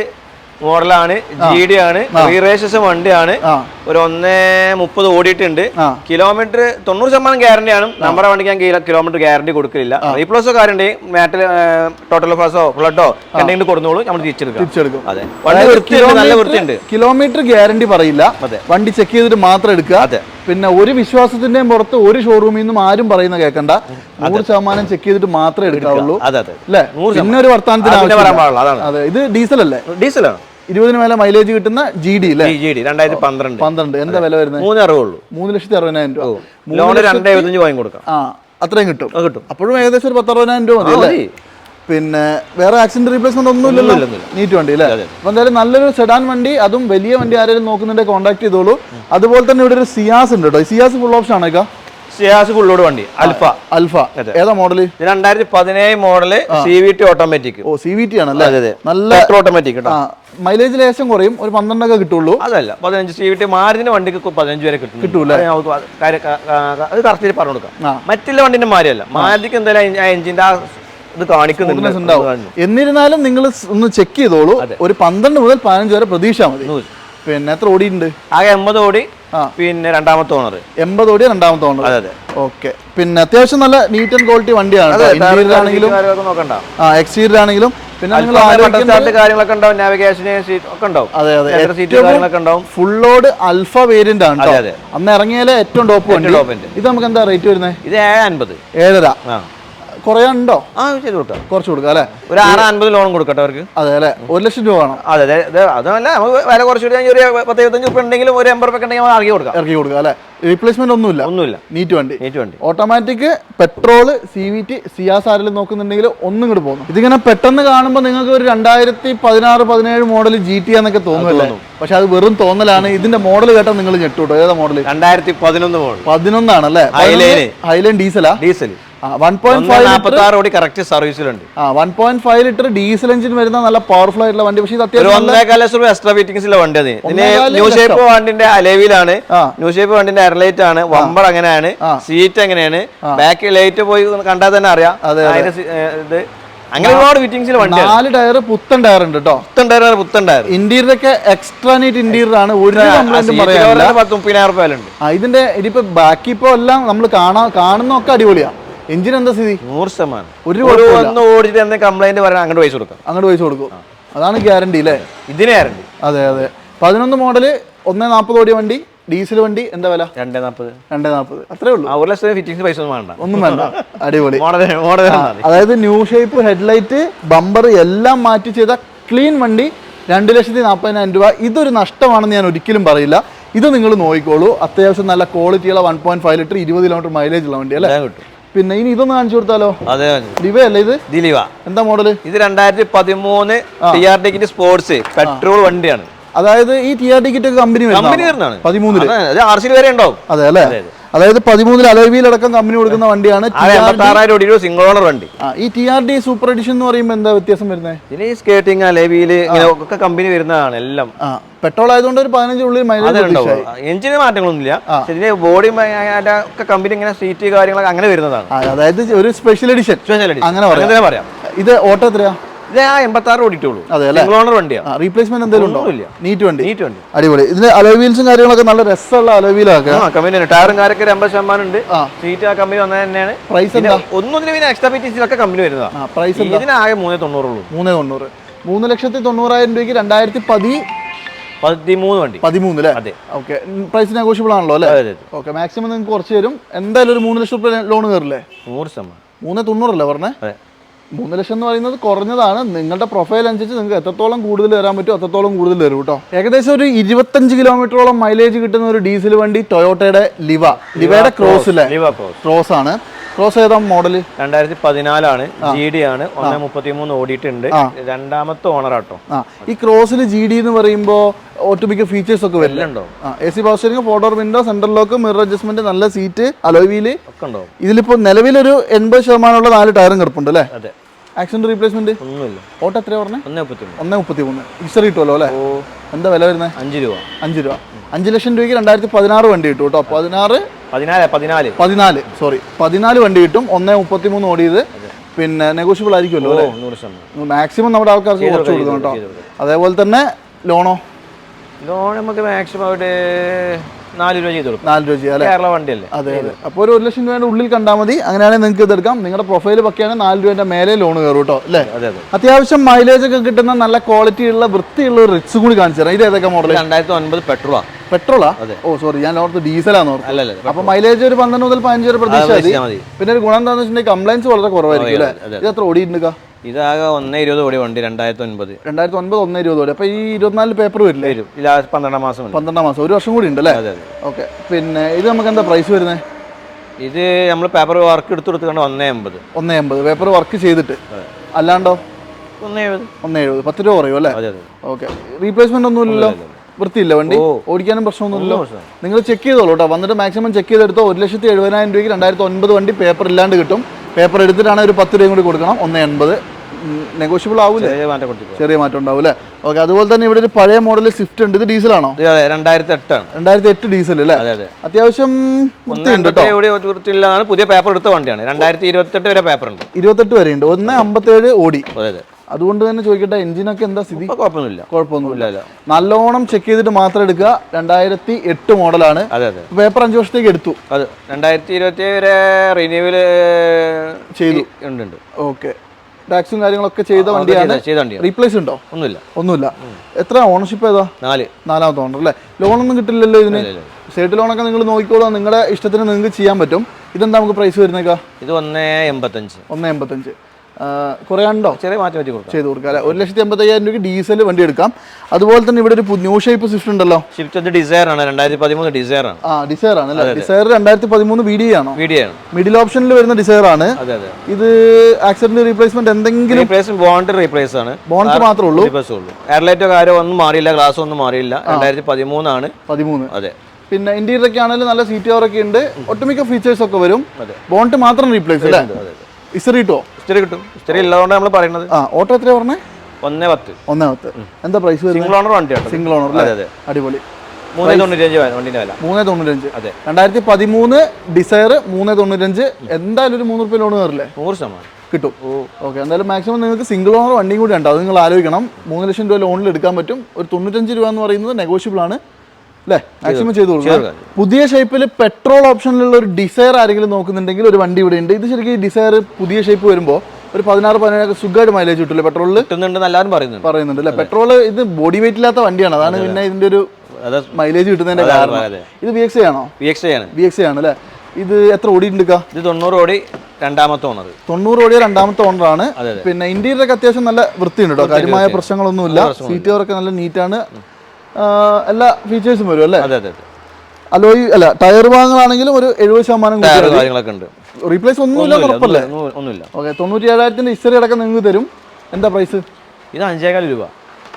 മോഡലാണ് ജി ഡി ആണ് റീറേഷസ് വണ്ടിയാണ്. ഒരു ഒന്നേ മുപ്പത് ഓടിയിട്ടുണ്ട്. കിലോമീറ്റർ തൊണ്ണൂറ് ശതമാനം ഗ്യാരണ്ടി ആണ്. നമ്മുടെ വണ്ടിക്ക് ഞാൻ കിലോമീറ്റർ ഗ്യാരണ്ടി കൊടുക്കില്ല റീപ്ലേസോ കാര്യമുണ്ട് മാറ്റൽ ടോട്ടൽ ഫ്ലാസോ ഫ്ലഡോ എന്തെങ്കിലും കൊടുത്തോളൂ നമ്മൾ തിരിച്ചെടുക്കാം. അതെ. വണ്ടി നല്ല വൃത്തിയുണ്ട്. കിലോമീറ്റർ ഗ്യാരണ്ടി പറയില്ല. വണ്ടി ചെക്ക് ചെയ്തിട്ട് മാത്രം എടുക്കുക. അതെ. പിന്നെ ഒരു വിശ്വാസത്തിന്റെയും പുറത്ത് ഒരു ഷോറൂമിൽ നിന്നും ആരും പറയുന്ന കേൾക്കണ്ട നൂറ് ശതമാനം ചെക്ക് ചെയ്തിട്ട് മാത്രമേ എടുക്കാവുള്ളൂ. അല്ലേ? പിന്നെ ഒരു വർത്തമാനത്തിന് അത് ഇത് ഡീസൽ അല്ലേ? ഡീസലാണ് ഇരുപതിന് മേലെ മൈലേജ് കിട്ടുന്ന ജി ഡി അല്ലേ? ജി ഡി രണ്ടായിരത്തി പന്ത്രണ്ട്. പന്ത്രണ്ട്. എന്താ വില വരുന്നത്? മൂന്ന് അറിവുള്ളൂ മൂന്ന് ലക്ഷത്തി അറുപതിനായിരം രൂപ. രണ്ടായിരത്തി ലോണ് ലക്ഷത്തി- രണ്ടേ വാങ്ങി കൊടുക്കാം. ആ അത്രയും കിട്ടും. കിട്ടും. അപ്പോഴും ഏകദേശം ഒരു പത്തറുപതിനായിരം രൂപ മതി അല്ലേ മതി. പിന്നെ വേറെ ആക്സിഡന്റ് റീപ്ലേസ്മെന്റ് ഒന്നും ഇല്ലല്ലോ? നീറ്റ് വണ്ടി അല്ലേ. അപ്പൊ എന്തായാലും നല്ലൊരു സെഡാൻ വണ്ടി അതും വലിയ വണ്ടി ആരെങ്കിലും നോക്കുന്നുണ്ടെങ്കിൽ കോൺടാക്ട് ചെയ്തോളൂ. അതുപോലെ തന്നെ ഇവിടെ ഒരു സിയാസ് ഉണ്ട് കേട്ടോ. സിയാസ് ഫുൾ ഓപ്ഷൻ ആണേക്കാ സിയാസ് ഫുള്ളോട് വണ്ടി. അൽഫ അൽഫ ഏതാ മോഡൽ രണ്ടായിരത്തി പതിനേഴ് model C V T automatic ഓ സി വി ടി ആണല്ലേ അതെ അതെ. നല്ല ഓട്ടോമാറ്റിക് കേട്ടോ. മൈലേജ് ലേശം കുറയും. ഒരു പന്ത്രണ്ടൊക്കെ കിട്ടുള്ളൂ. അതല്ല പതിനഞ്ച് സി വി ടി മാരുതിന്റെ വണ്ടിക്ക് പതിനഞ്ച് വരെ കിട്ടും. കിട്ടൂല. അത് കറക്റ്റ് പറഞ്ഞു കൊടുക്കാം. മറ്റുള്ള വണ്ടിന്റെ മാരിയല്ല. മാരുതിക്ക് എന്തായാലും എഞ്ചിന്റെ ആ ഇത് കാണിക്കുന്നുണ്ട് എന്നിരുന്നാലും നിങ്ങൾ ഒന്ന് ചെക്ക് ചെയ്തോളൂ. ഒരു പന്ത്രണ്ട് മുതൽ പതിനഞ്ച് വരെ പ്രതീക്ഷ മതി. പിന്നെ എത്ര ഓടിയിട്ടുണ്ട്? ആകെ എൺപത് ഓടി പിന്നെ രണ്ടാമത്തെ ഓണർ എൺപത് ഓടി രണ്ടാമത്തെ ഓണർ അതെ അതെ. ഓക്കെ പിന്നെ അത്യാവശ്യം നല്ല നീറ്റ് ആൻഡ് ക്വാളിറ്റി വണ്ടിയാണ് ആ എക്സ്റ്റീരിയർ ആണെങ്കിലും പിന്നെ കാര്യങ്ങളൊക്കെ ഉണ്ടാവും. നാവിഗേഷൻ സീറ്റ് ഒക്കെ ഉണ്ടാവും. അതെ അതെ. സീറ്റ് കാര്യങ്ങളൊക്കെ ഉണ്ടാവും. ഫുൾ ലോഡ് അൽഫ വേരിയന്റ് ആണ്. അന്ന് ഇറങ്ങിയാലേ ഏറ്റവും ടോപ്പ് വണ്ടി. ഇത് നമുക്ക് എന്താ റേറ്റ് വരുന്നത്? ഇത് ഏഴ് അൻപത്. ഏഴര. കുറയാനുണ്ടോ ആ ചെയ്ത് കൊടുക്കാം. കുറച്ച് കൊടുക്കാം അല്ലേ? ഒരു ആറ് അൻപത് ലോൺ കൊടുക്കട്ടെ അവർക്ക്. അതെ അല്ലേ? ഒരു ലക്ഷം രൂപ വേണം. അതെ അതെ അതെ. അതല്ല നമുക്ക് വില കുറച്ച് കൂടി ഒരു പത്ത് ഇരുപത്തഞ്ച് ഉപ്പ് ഉണ്ടെങ്കിലും ഒരു എൺപത് ഉറുപ്പ്യ ഉണ്ടെങ്കിൽ ഇറക്കി കൊടുക്കാം. ഇറക്കി കൊടുക്കാം അല്ലേ? റീപ്ലേസ്മെന്റ് ഒന്നുമില്ല. ഒന്നുമില്ല. നീറ്റ് വണ്ടി. നീറ്റ് വണ്ടി. Automatic petrol C V T Ciaz ആരിൽ നോക്കുന്നുണ്ടെങ്കിൽ ഒന്നും ഇങ്ങോട്ട് പോകുന്നു. ഇതിങ്ങനെ പെട്ടെന്ന് കാണുമ്പോൾ നിങ്ങൾക്ക് ഒരു രണ്ടായിരത്തി പതിനാറ് പതിനേഴ് മോഡൽ ജി ടി എന്നൊക്കെ തോന്നുമല്ലേ പക്ഷെ അത് വെറും തോന്നലാണ്. ഇതിന്റെ മോഡൽ കേട്ടാൽ നിങ്ങൾ ഞെട്ടൂട്ടോ? ഏതാ മോഡൽ രണ്ടായിരത്തി പതിനൊന്ന് മോഡൽ പതിനൊന്നാണ് അല്ലേ? ഹൈലൈൻ ഡീസലാ ഡീസൽ വൺ പോയിന്റ് ഫൈവ് നാൽപ്പത്തി ആറ് കോടി കറക്റ്റ് സർവീസിലുണ്ട് ആ one point five litre diesel engine വരുന്ന നല്ല പവർഫുൾ ആയിട്ടുള്ള വണ്ടി. പക്ഷേ ഇത് അത്യാവശ്യം ഒന്നേകാല ലക്ഷം രൂപ എക്സ്ട്രാ ഫിറ്റിംഗ്സിലെ വണ്ടി അത്. ഇതിന് ന്യൂ ഷേപ്പ് വണ്ടിന്റെ അലേവിലാണ്. ന്യൂ ഷേപ്പ് വണ്ടിന്റെ എയർലൈറ്റ് ആണ്. വമ്പർ അങ്ങനെയാണ്. സീറ്റ് എങ്ങനെയാണ്. ബാക്ക് ലൈറ്റ് പോയി കണ്ടാൽ തന്നെ അറിയാം. ഇത്. അങ്ങനെ ഒരുപാട് ഫിറ്റിംഗ്സിൽ വണ്ടി നാല് ടയർ പുത്തൻ ടയർ ഉണ്ട് കേട്ടോ പുത്തൻ ഉണ്ട് ഇന്റീരിയർ ഒക്കെ എക്സ്ട്രാ നീറ്റ് ഇന്റീരിയർ ആണ്. ഒരു കംപ്ലൈന്റും പറയാനില്ല പത്ത് മുപ്പതിനായിരം രൂപ ഇതിന്റെ ഇതിപ്പോ ബാക്കി ഇപ്പോ എല്ലാം നമ്മൾ കാണാ കാണുന്നൊക്കെ അടിപൊളിയാ. എഞ്ചിൻ എന്താ സ്ഥിതി? നൂറ് ശതമാനം. ഒരു വന്ന്. ഒന്ന് ഓടിച്ചിട്ട് എന്തെങ്കിലും കംപ്ലൈന്റ് പറയാൻ അങ്ങോട്ട് പൈസ കൊടുക്കാം. അങ്ങോട്ട് പൈസ കൊടുക്കും. അതാണ് ഗ്യാരണ്ടി അല്ലേ ഇതിന് ഗ്യാരണ്ടി അതെ അതെ. പതിനൊന്ന് മോഡൽ ഒന്നേ നാൽപ്പത് ഓടിയ വണ്ടി ഡീസൽ വണ്ടി എന്താ വില? രണ്ടേ നാൽപ്പത് രണ്ടേ നാൽപ്പത് അത്രേ ഉള്ളൂ. ഒരു ലക്ഷം ഫിറ്റിംഗ് പൈസ ഒന്നും വേണ്ട. ഒന്നും വേണ്ട. അടിപൊളി. അതായത് ന്യൂ ഷേപ്പ് ഹെഡ്ലൈറ്റ് ബമ്പർ എല്ലാം മാറ്റി ചെയ്ത ക്ലീൻ വണ്ടി രണ്ട് ലക്ഷത്തി നാൽപ്പതിനായിരം രൂപ. ഇതൊരു നഷ്ടമാണെന്ന് ഞാൻ ഒരിക്കലും പറയില്ല. ഇത് നിങ്ങൾ നോക്കിക്കോളൂ. അത്യാവശ്യം നല്ല ക്വാളിറ്റിയുള്ള വൺ പോയിന്റ് ഫൈവ് ലിറ്റർ ഇരുപത് കിലോമീറ്റർ മൈലേജ് ഉള്ള വണ്ടി അല്ലേ? കിട്ടും. പിന്നെ ഇനി ഇതൊന്ന് കാണിച്ചു കൊടുത്താലോ? അതെ ഡിവ അല്ലേ ഇത്? ദിലീവ എന്താ മോഡൽ ഇത് രണ്ടായിരത്തി പതിമൂന്ന് ടി ആർ ടിക്കിന്റെ സ്പോർട്സ് പെട്രോൾ വണ്ടിയാണ്. അതായത് ഈ T R ticket company company വരുന്നതാണ്. പതിമൂന്നിൽ. ആർ സി വരെ ഉണ്ടാവും. അതെ അല്ലേ? അതായത് പതിമൂന്നിൽ അടക്കം കമ്പനി കൊടുക്കുന്ന വണ്ടിയാണ് ആ എൺപത്തി ആറായിരം ഓടി ഒരു സിംഗിൾ ഓണർ വണ്ടി. ഈ T R D super edition എന്ന് പറയുമ്പോൾ എന്താ വ്യത്യാസം വരുന്നത് ഇതിന് സ്കേട്ടിങ് അലേവിയിൽ ഒക്കെ കമ്പനി വരുന്നതാണ് എല്ലാം. പെട്രോൾ ആയതുകൊണ്ട് ഒരു പതിനഞ്ചിനുള്ളിൽ മൈലേജ് എഞ്ചിന് മാറ്റങ്ങളൊന്നുമില്ല. ഇതിന്റെ ബോഡി ഒക്കെ കമ്പനി ഇങ്ങനെ സീറ്റ് കാര്യങ്ങളൊക്കെ അങ്ങനെ വരുന്നതാണ്. അതായത് ഒരു സ്പെഷ്യൽ എഡിഷൻ സ്പെഷ്യൽ എഡിഷൻ അങ്ങനെ പറയാം. പറയാം. ഇത് ഓട്ടോ എത്രയാ? ഇത് ആ? ഓണർ വണ്ടിയാണ് റീപ്ലേസ്മെന്റ് എന്തെങ്കിലും ഉണ്ടോ? നീറ്റ് വണ്ടി. നീറ്റ് വണ്ടി. അടിപൊളി. ഇതിന് അലോവീൽസും കാര്യങ്ങളൊക്കെ നല്ല രസമുള്ള അലോവീലൊക്കെ ആ കമ്പനി ടയറും കാര്യമൊക്കെ ഒരു അമ്പത് ശതമാനം ഉണ്ട്. സീറ്റ് ആ കമ്പനി വന്നത് തന്നെയാണ്. പ്രൈസ് ഒന്നും പിന്നെ എക്സ്ട്രാ കമ്പനി വരുന്നതാണ് പ്രൈസ് എന്താ? ഇതിനാകെ മൂന്നേ തൊണ്ണൂറുള്ളൂ. മൂന്ന് തൊണ്ണൂറ്. മൂന്ന് ലക്ഷത്തി തൊണ്ണൂറായിരം രൂപയ്ക്ക് രണ്ടായിരത്തി പതി പതിമൂന്ന് വണ്ടി. പതിമൂന്ന് അല്ലേ? അതെ. ഓക്കെ പ്രൈസ് നെഗോഷ്യബിൾ ആണല്ലോ അല്ലേ. ഓക്കെ മാക്സിമം നിങ്ങൾക്ക് കുറച്ച് തരും. എന്തായാലും ഒരു മൂന്ന് ലക്ഷം രൂപ ലോൺ കയറില്ലേ നൂറ് ശതമാനം. മൂന്ന് തൊണ്ണൂറല്ലേ പറഞ്ഞേ? മൂന്ന് ലക്ഷം എന്ന് പറയുന്നത് കുറഞ്ഞതാണ്. നിങ്ങളുടെ പ്രൊഫൈൽ അനുസരിച്ച് നിങ്ങൾക്ക് എത്രത്തോളം കൂടുതൽ വരാൻ പറ്റും അത്രത്തോളം കൂടുതൽ വരും കേട്ടോ. ഏകദേശം ഒരു ഇരുപത്തഞ്ച് കിലോമീറ്ററോളം മൈലേജ് കിട്ടുന്ന ഒരു ഡീസൽ വണ്ടി ടൊയോട്ടയുടെ ലിവ ലിവയുടെ ക്രോസ് അല്ലേ ലിവ ക്രോസ് ആണ്. ക്രോസ് ഏതാ മോഡൽ രണ്ടായിരത്തി പതിനാലാണ് ജി ഡി ആണ്. ഒന്ന് മുപ്പത്തി മൂന്ന് ഓടിയിട്ടുണ്ട് രണ്ടാമത്തെ ഓണർ ആട്ടോ ഈ ക്രോസിൽ ജി ഡി എന്ന് പറയുമ്പോൾ ഒട്ടുമിക്ക ഫീച്ചേഴ്സ് ഒക്കെ വരുന്നുണ്ടോ A C power steering four door window central lock mirror adjustment നല്ല സീറ്റ് അലോവിയിൽ ഒക്കെ ഉണ്ടോ ഇതിലിപ്പോ നിലവിലൊരു എൺപത് ശതമാനമുള്ള നാല് ടയറും കിടപ്പുണ്ട് അല്ലേ? ആക്സിഡന്റ് റീപ്ലേസ്മെന്റ് ഒന്നുമില്ല. ഓട്ടോ എത്രയാ പറഞ്ഞത് ഒന്ന് മുപ്പത്തി മൂന്ന് ഹിസ്റ്ററി കിട്ടുമല്ലോ അല്ലേ? എന്താ വില വരുന്നത് അഞ്ച് രൂപ. അഞ്ച് രൂപ. അഞ്ച് ലക്ഷം രൂപയ്ക്ക് രണ്ടായിരത്തി പതിനാറ് വണ്ടി കിട്ടും കേട്ടോ. പതിനാറ് പതിനാല് പതിനാല്. സോറി പതിനാല് വണ്ടി കിട്ടും. ഒന്നേ മുപ്പത്തി മൂന്ന് ഓടിയത് പിന്നെ നെഗോഷ്യബിൾ ആയിരിക്കുമല്ലോ അല്ലേ? മാക്സിമം നമ്മുടെ ആൾക്കാർക്ക് കുറച്ച് കൊടുക്കണം കേട്ടോ. അതേപോലെ തന്നെ ലോണോ ലോൺ നമുക്ക് മാക്സിമം ആയിട്ട് നാല് രൂപ ചെയ്ത് കൊടുക്കും നാല് രൂപ ചെയ്യാം അല്ലേ? കേരള വണ്ടിയല്ലേ? അതെ അതെ. അപ്പോൾ ഒരു ഒരു ലക്ഷം രൂപയുടെ ഉള്ളിൽ കണ്ടാൽ മതി. അങ്ങനെയാണെങ്കിൽ നിങ്ങൾക്ക് ഇതെടുക്കാം നിങ്ങളുടെ പ്രൊഫൈൽ പക്കെയാണ് നാല് രൂപേന്റെ മേലെ ലോൺ കയറും കേട്ടോ അല്ലേ? അതെ അതെ. അത്യാവശ്യം മൈലേജ് ഒക്കെ കിട്ടുന്ന നല്ല ക്വാളിറ്റി ഉള്ള വൃത്തിയുള്ള ഒരു റിറ്റ്സ് കൂടി കാണിച്ചു തരാം. ഇത് ഏതൊക്കെ മോഡൽ രണ്ടായിരത്തി ഒൻപത് പെട്രോളാ പെട്രോളാ ഓ സോറി ഞാൻ ഓർത്ത് ഡീസലാന്ന് ഓർത്ത് അപ്പൊ മൈലേജ് ഒരു പന്ത്രണ്ട് മുതൽ പതിനഞ്ച് വരെ പ്രതീക്ഷ മതി. പിന്നെ ഒരു ഗുണം എന്താണെന്ന് വെച്ചിട്ടുണ്ടെങ്കിൽ കംപ്ലൈൻസ് വളരെ കുറവായിരിക്കും അല്ലേ? ഇത് എത്ര ഓടിയിട്ടുണ്ട് ഇതാകെ ഒന്നേ ഇരുപത് കോടി വണ്ടി രണ്ടായിരത്തി ഒൻപത് രണ്ടായിരത്തി ഒൻപത് ഒന്ന് ഇരുപത് കോടി. അപ്പൊ ഈ ഇരുപത്തിനാല് പേപ്പർ വരില്ലേ? വരും. ആ പന്ത്രണ്ടാം മാസം പന്ത്രണ്ടാം മാസം. ഒരു വർഷം കൂടി ഉണ്ട് അല്ലേ അതെ അതെ. ഓക്കെ. പിന്നെ ഇത് നമുക്ക് എന്താ പ്രൈസ് വരുന്നത് ഇത് നമ്മൾ പേപ്പർ വർക്ക് എടുത്ത് കൊടുത്തുകൊണ്ട് ഒന്നേ എൺപത് ഒന്നേ എൺപത് പേപ്പർ വർക്ക് ചെയ്തിട്ട് അല്ലാണ്ടോ? ഒന്നേ എഴുപത് ഒന്നേ എഴുപത് പത്ത് രൂപ കുറയും അല്ലേ? അതെ അതെ. ഓക്കെ. റീപ്ലേസ്മെന്റ് ഒന്നുമില്ലല്ലോ? വൃത്തിയില്ല വണ്ടി. ഓടിക്കാനും പ്രശ്നമൊന്നുമില്ലല്ലോ നിങ്ങൾ ചെക്ക് ചെയ്തോളൂ കേട്ടോ വന്നിട്ട് മാക്സിമം ചെക്ക് ചെയ്തെടുത്തോ ഒരു ലക്ഷത്തി എഴുപതിനായിരം രൂപയ്ക്ക് രണ്ടായിരത്തി ഒൻപത് വണ്ടി പേപ്പർ ഇല്ലാണ്ട് കിട്ടും. പേപ്പർ എടുത്തിട്ടാണ് ഒരു പത്ത് രൂപയും കൂടി കൊടുക്കണം. ഒന്ന് എൺപത്. നെഗോഷ്യബിൾ ആവൂലേ? ചെറിയ മാറ്റം ഉണ്ടാവും അല്ലേ? ഓക്കെ അതുപോലെ തന്നെ ഇവിടെ ഒരു പഴയ മോഡൽ സ്വിഫ്റ്റ് ഉണ്ട്. ഇത് ഡീസലാണോ ആണോ? രണ്ടായിരത്തി എട്ടാണ് രണ്ടായിരത്തി എട്ട് ഡീസൽ അല്ലേ? അതെ അതെ. അത്യാവശ്യം വൃത്തിയുണ്ട് കേട്ടോ എവിടെ വൃത്തിയില്ലാതാണ് പുതിയ പേപ്പർ എടുത്ത വണ്ടിയാണ്. രണ്ടായിരത്തി ഇരുപത്തെട്ട് വരെ പേപ്പർ ഉണ്ട്. ഇരുപത്തെട്ട് വരെ ഉണ്ട് ഒന്ന് അമ്പത്തേഴ് ഓടി. അതെ അതെ. അതുകൊണ്ട് തന്നെ ചോദിക്കട്ടെ എഞ്ചിനൊക്കെ എന്താ സ്ഥിതി? കുഴപ്പമൊന്നുമില്ല. കുഴപ്പമൊന്നുമില്ല നല്ലോണം ചെക്ക് ചെയ്തിട്ട് മാത്രം എടുക്കുക. രണ്ടായിരത്തി എട്ട് മോഡലാണ്. അതെ അതെ. പേപ്പർ അഞ്ച് വർഷത്തേക്ക് എടുത്തു. അത് രണ്ടായിരത്തി ഇരുപത്തി വരെ റിന്യൂവൽ ചെയ്തു. ഉണ്ട് ഓക്കെ. ടാക്സും കാര്യങ്ങളൊക്കെ ചെയ്ത വണ്ടിയാണ്. റീപ്ലേസ് ഉണ്ടോ? ഒന്നുമില്ല. ഒന്നുമില്ല. എത്ര ഓണർഷിപ്പ് ഏതാ? നാല്. നാലാമത്തെ ഓണർ അല്ലേ? ലോണൊന്നും കിട്ടില്ലല്ലോ ഇതിന്? സ്റ്റേറ്റ് ലോണൊക്കെ നിങ്ങൾ നോക്കിക്കോളാം. നിങ്ങളുടെ ഇഷ്ടത്തിന് നിങ്ങൾക്ക് ചെയ്യാൻ പറ്റും. ഇതെന്താ നമുക്ക് പ്രൈസ് വരുന്നേക്കാ? ഇത് ഒന്നേ എൺപത്തഞ്ച്. ഒന്ന് എൺപത്തഞ്ച്. കുറയാണ്ടോ ചെറിയ മാറ്റം വെച്ച് കൊടുക്കാം. ചെയ്ത് കൊടുക്കാം. ഒരു ലക്ഷത്തി അമ്പത്തയ്യായിരം രൂപയ്ക്ക് ഡീസൽ വണ്ടി എടുക്കാം. അതുപോലെ തന്നെ ഇവിടെ ഒരു ന്യൂ ഷേപ്പ് സ്വിഫ്റ്റ് ഉണ്ടല്ലോ. സ്വിഫ്റ്റ് അത് ഡിസയർ ആണ്. രണ്ടായിരത്തി പതിമൂന്ന് ഡിസയർ ആണ്. ആ ഡിസയർ ആണ് അല്ലേ? ഡിസയർ രണ്ടായിരത്തി പതിമൂന്ന് വി ഡി ആണോ? ഡി ആണ്. മിഡിൽ ഓപ്ഷനിൽ വരുന്ന ഡിസയർ ആണ്. ഇത് ആക്സിഡന്റ് റീപ്ലേസ്മെന്റ് എന്തെങ്കിലും റീപ്ലേസ്മെന്റ് ബോണ്ട് റീപ്ലേസ് ആണ്. ബോണ്ട് മാത്രമേ ഉള്ളൂ. എയർലൈറ്റോ കാരോ ഒന്നും മാറിയില്ല ഗ്ലാസ് ഒന്നും മാറിയില്ല. രണ്ടായിരത്തി പതിമൂന്നാണ് പതിമൂന്ന്. അതെ. പിന്നെ ഇന്റീരിയർ ഒക്കെ ആണെങ്കിലും നല്ല സീറ്റ് കവർ ഒക്കെ ഉണ്ട്. ഒട്ടുമിക്ക ഫീച്ചേഴ്സ് ഒക്കെ വരും. ബോണ്ട് മാത്രം റീപ്ലേസ് അല്ലേ? ഇസറിട്ടോ ഇസ്റ്ററി കിട്ടും. ഹിസ്റ്ററി ഇല്ലാതുകൊണ്ടാണ് നമ്മൾ പറയുന്നത് ആ ഓട്ടോ എത്രയാ പറഞ്ഞേ? ഒന്നേ പത്ത്. ഒന്നേ പത്ത്. എന്താ പ്രൈസ് വരുന്നത്? സിംഗിൾ ഓണർ വണ്ടി കേട്ടോ സിംഗിൾ ഓണർ അതെ അതെ. അടിപൊളി. മൂന്നേ തൊണ്ണൂറ്റഞ്ച് വണ്ടിന്റെ വില. മൂന്ന് തൊണ്ണൂറ്റഞ്ച് അതെ. രണ്ടായിരത്തി പതിമൂന്ന് ഡിസയർ മൂന്ന് തൊണ്ണൂറ്റഞ്ച് എന്തായാലും ഒരു മൂന്ന് റുപ്യ ലോൺ കയറില്ലേ നൂറ് ശതമാനം. കിട്ടും. ഓക്കെ എന്തായാലും മാക്സിമം നിങ്ങൾക്ക് സിംഗിൾ ഓണർ വണ്ടിയും കൂടി ഉണ്ട്. അത് നിങ്ങൾ ആലോചിക്കണം. മൂന്ന് ലക്ഷം രൂപ ലോണിൽ എടുക്കാൻ പറ്റും. ഒരു തൊണ്ണൂറ്റഞ്ച് രൂപ എന്ന് പറയുന്നത് നെഗോഷ്യബിൾ ആണ്. അല്ലേ മാക്സിമം ചെയ്തു കൊടുക്കാം പുതിയ ഷേപ്പിൽ പെട്രോൾ ഓപ്ഷനിലുള്ള ഒരു ഡിസയർ ആരെങ്കിലും നോക്കുന്നുണ്ടെങ്കിൽ ഒരു വണ്ടി ഇവിടെ ഉണ്ട്. ഇത് ശരിക്കും ഈ ഡിസയർ പുതിയ ഷേപ്പ് വരുമ്പോൾ ഒരു പതിനാറ് പതിനേഴൊക്കെ സുഖമായിട്ട് മൈലേജ് കിട്ടില്ലേ പെട്രോളിൽ കിട്ടുന്നുണ്ട് എല്ലാവരും പറയുന്നുണ്ട്. പറയുന്നുണ്ട് അല്ലേ പെട്രോൾ ഇത് ബോഡി വെയിറ്റ് ഇല്ലാത്ത വണ്ടിയാണ്. അതാണ് പിന്നെ ഇതിന്റെ ഒരു മൈലേജ് കിട്ടുന്നതിന്റെ കാരണം. ഇത് ബി എക്സ് ആണോ? വി എക്സ് ആണ്. ബി എക്സ് ആണ് അല്ലേ ഇത് എത്ര ഓടിയിട്ടുണ്ട് ഇത് തൊണ്ണൂറ് ഓടി രണ്ടാമത്തെ ഓണർ തൊണ്ണൂറ് ഓടിയ രണ്ടാമത്തെ ഓണറാണ്. പിന്നെ ഇന്റീരിയർ ഒക്കെ അത്യാവശ്യം നല്ല വൃത്തിയുണ്ട് കേട്ടോ കാര്യമായ പ്രശ്നങ്ങളൊന്നുമില്ല. സീറ്റ് കവറൊക്കെ നല്ല നീറ്റാണ് എല്ലാ ഫീച്ചേഴ്സും വരും അല്ലേ? അതെ അതെ അതെ. അലോയി അല്ല ടയർ ഭാഗങ്ങളാണെങ്കിലും ഒരു എഴുപത് ശതമാനം കാര്യങ്ങളൊക്കെ ഉണ്ട്. റീപ്ലേസ് ഒന്നുമില്ല ഉറപ്പല്ലേ? ഒന്നുമില്ല ഓക്കെ തൊണ്ണൂറ്റി ഏഴായിരത്തിന്റെ ഹിസ്റ്ററി അടക്കം നിങ്ങൾക്ക് തരും. എന്താ പ്രൈസ് ഇത് അഞ്ചേകാൽ രൂപ.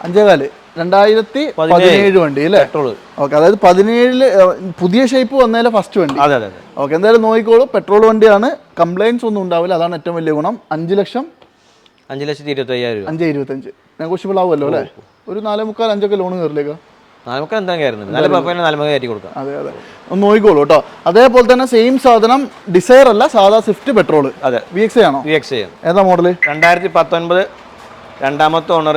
അഞ്ചേകാൽ. രണ്ടായിരത്തി പതിനേഴ്. വണ്ടി അല്ലേ? പെട്രോൾ ഓക്കെ അതായത് പതിനേഴിൽ പുതിയ ഷേപ്പ് വന്നതിലെ ഫസ്റ്റ് വണ്ടി. അതെ അതെ ഓക്കെ എന്തായാലും നോക്കിക്കോളൂ. പെട്രോൾ വണ്ടിയാണ്. കംപ്ലൈൻസ് ഒന്നും ഉണ്ടാവില്ല. അതാണ് ഏറ്റവും വലിയ ഗുണം. അഞ്ച് ലക്ഷം അഞ്ച് ലക്ഷത്തി ഇരുപത്തി അയ്യായിരം അഞ്ച് ഇരുപത്തഞ്ച്. നെഗോഷ്യബിൾ ആവുമല്ലോ അല്ലേ? ഒരു നാലേ മുക്കാൽ അഞ്ചൊക്കെ ലോൺ കയറില്ലേക്കാ നല്ല പ്രൊഫൈലിന് നാല് കയറ്റി കൊടുക്കാം. അതെ അതെ. ഒന്ന് നോക്കിക്കോളൂ കേട്ടോ. അതേപോലെ തന്നെ സെയിം സാധനം ഡിസൈർ അല്ല സാധാ സ്വിഫ്റ്റ് പെട്രോൾ അതെ. വി എക്സ് ആണോ? വി എക്സ് ഏതാ മോഡൽ രണ്ടായിരത്തി പത്തൊൻപത് രണ്ടാമത്തെ ഓണർ.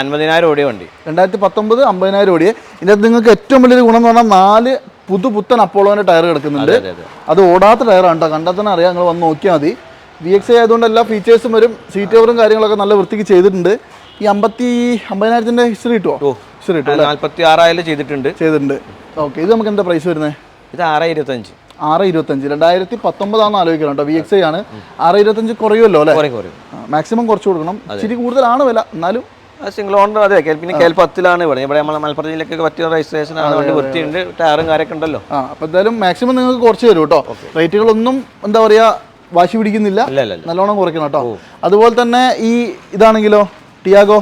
അൻപതിനായിരം ഓടിയ വണ്ടി. രണ്ടായിരത്തി പത്തൊമ്പത് അമ്പതിനായിരം ഓടിയെ. ഇതിനകത്ത് നിങ്ങൾക്ക് ഏറ്റവും വലിയൊരു ഗുണം എന്ന് പറഞ്ഞാൽ നാല് പുതു പുത്തൻ അപ്പോളോന്റെ ടയർ കിടക്കുന്നുണ്ട്. അതെ ഓടാത്ത ടയറാണ് കേട്ടോ. കണ്ടാൽ തന്നെ അറിയാം. നിങ്ങൾ വന്ന് നോക്കിയാൽ മതി. വി എക്സ് ആയതുകൊണ്ട് എല്ലാ ഫീച്ചേഴ്സും വരും. സീറ്റ് കവറും കാര്യങ്ങളൊക്കെ നല്ല വൃത്തിക്ക് ചെയ്തിട്ടുണ്ട്. ഈ അമ്പത്തി അമ്പതിനായിരത്തിന്റെ ഹിസ്റ്ററി കിട്ടുമോ ഹിസ്റ്ററി കിട്ടും നാല്പത്തി ആറായിരം ചെയ്തിട്ടുണ്ട്. ചെയ്തിട്ടുണ്ട്. ഓക്കെ ഇത് നമുക്ക് എന്താ പ്രൈസ് വരുന്നത് ഇത് ആറ് ഇരുപത്തഞ്ച് ആറ് ഇരുപത്തഞ്ച് രണ്ടായിരത്തി പത്തൊമ്പതാണെന്ന് ആലോചിക്കണം കേട്ടോ. വി എക്സ് ഐ ആണ്. ആറ് ഇരുപത്തഞ്ച് കുറയുമല്ലോ അല്ലേ? മാക്സിമം കുറച്ച് കൊടുക്കണം. ഇച്ചിരി കൂടുതലാണ് വില. എന്നാലും സിംഗിൾ ഓണർ അതെ പിന്നെ കേൽ പത്തിലാണ് ഇവിടെ. ഇവിടെ നമ്മൾ മലപ്പുറം ജില്ലയ്ക്കൊക്കെ പറ്റിയ രജിസ്ട്രേഷൻ ആണ്. വണ്ടി വൃത്തിയുണ്ട്. ടയറും കാര്യമൊക്കെ ഉണ്ടല്ലോ. ആ അപ്പോൾ എന്തായാലും മാക്സിമം നിങ്ങൾക്ക് കുറച്ച് തരും കേട്ടോ. റേറ്റുകളൊന്നും എന്താ പറയുക വാശി പിടിക്കുന്നില്ല. നല്ലോണം കുറയ്ക്കണം കേട്ടോ. അതുപോലെ തന്നെ ഈ ഇതാണെങ്കിലോ ടിയാഗോ?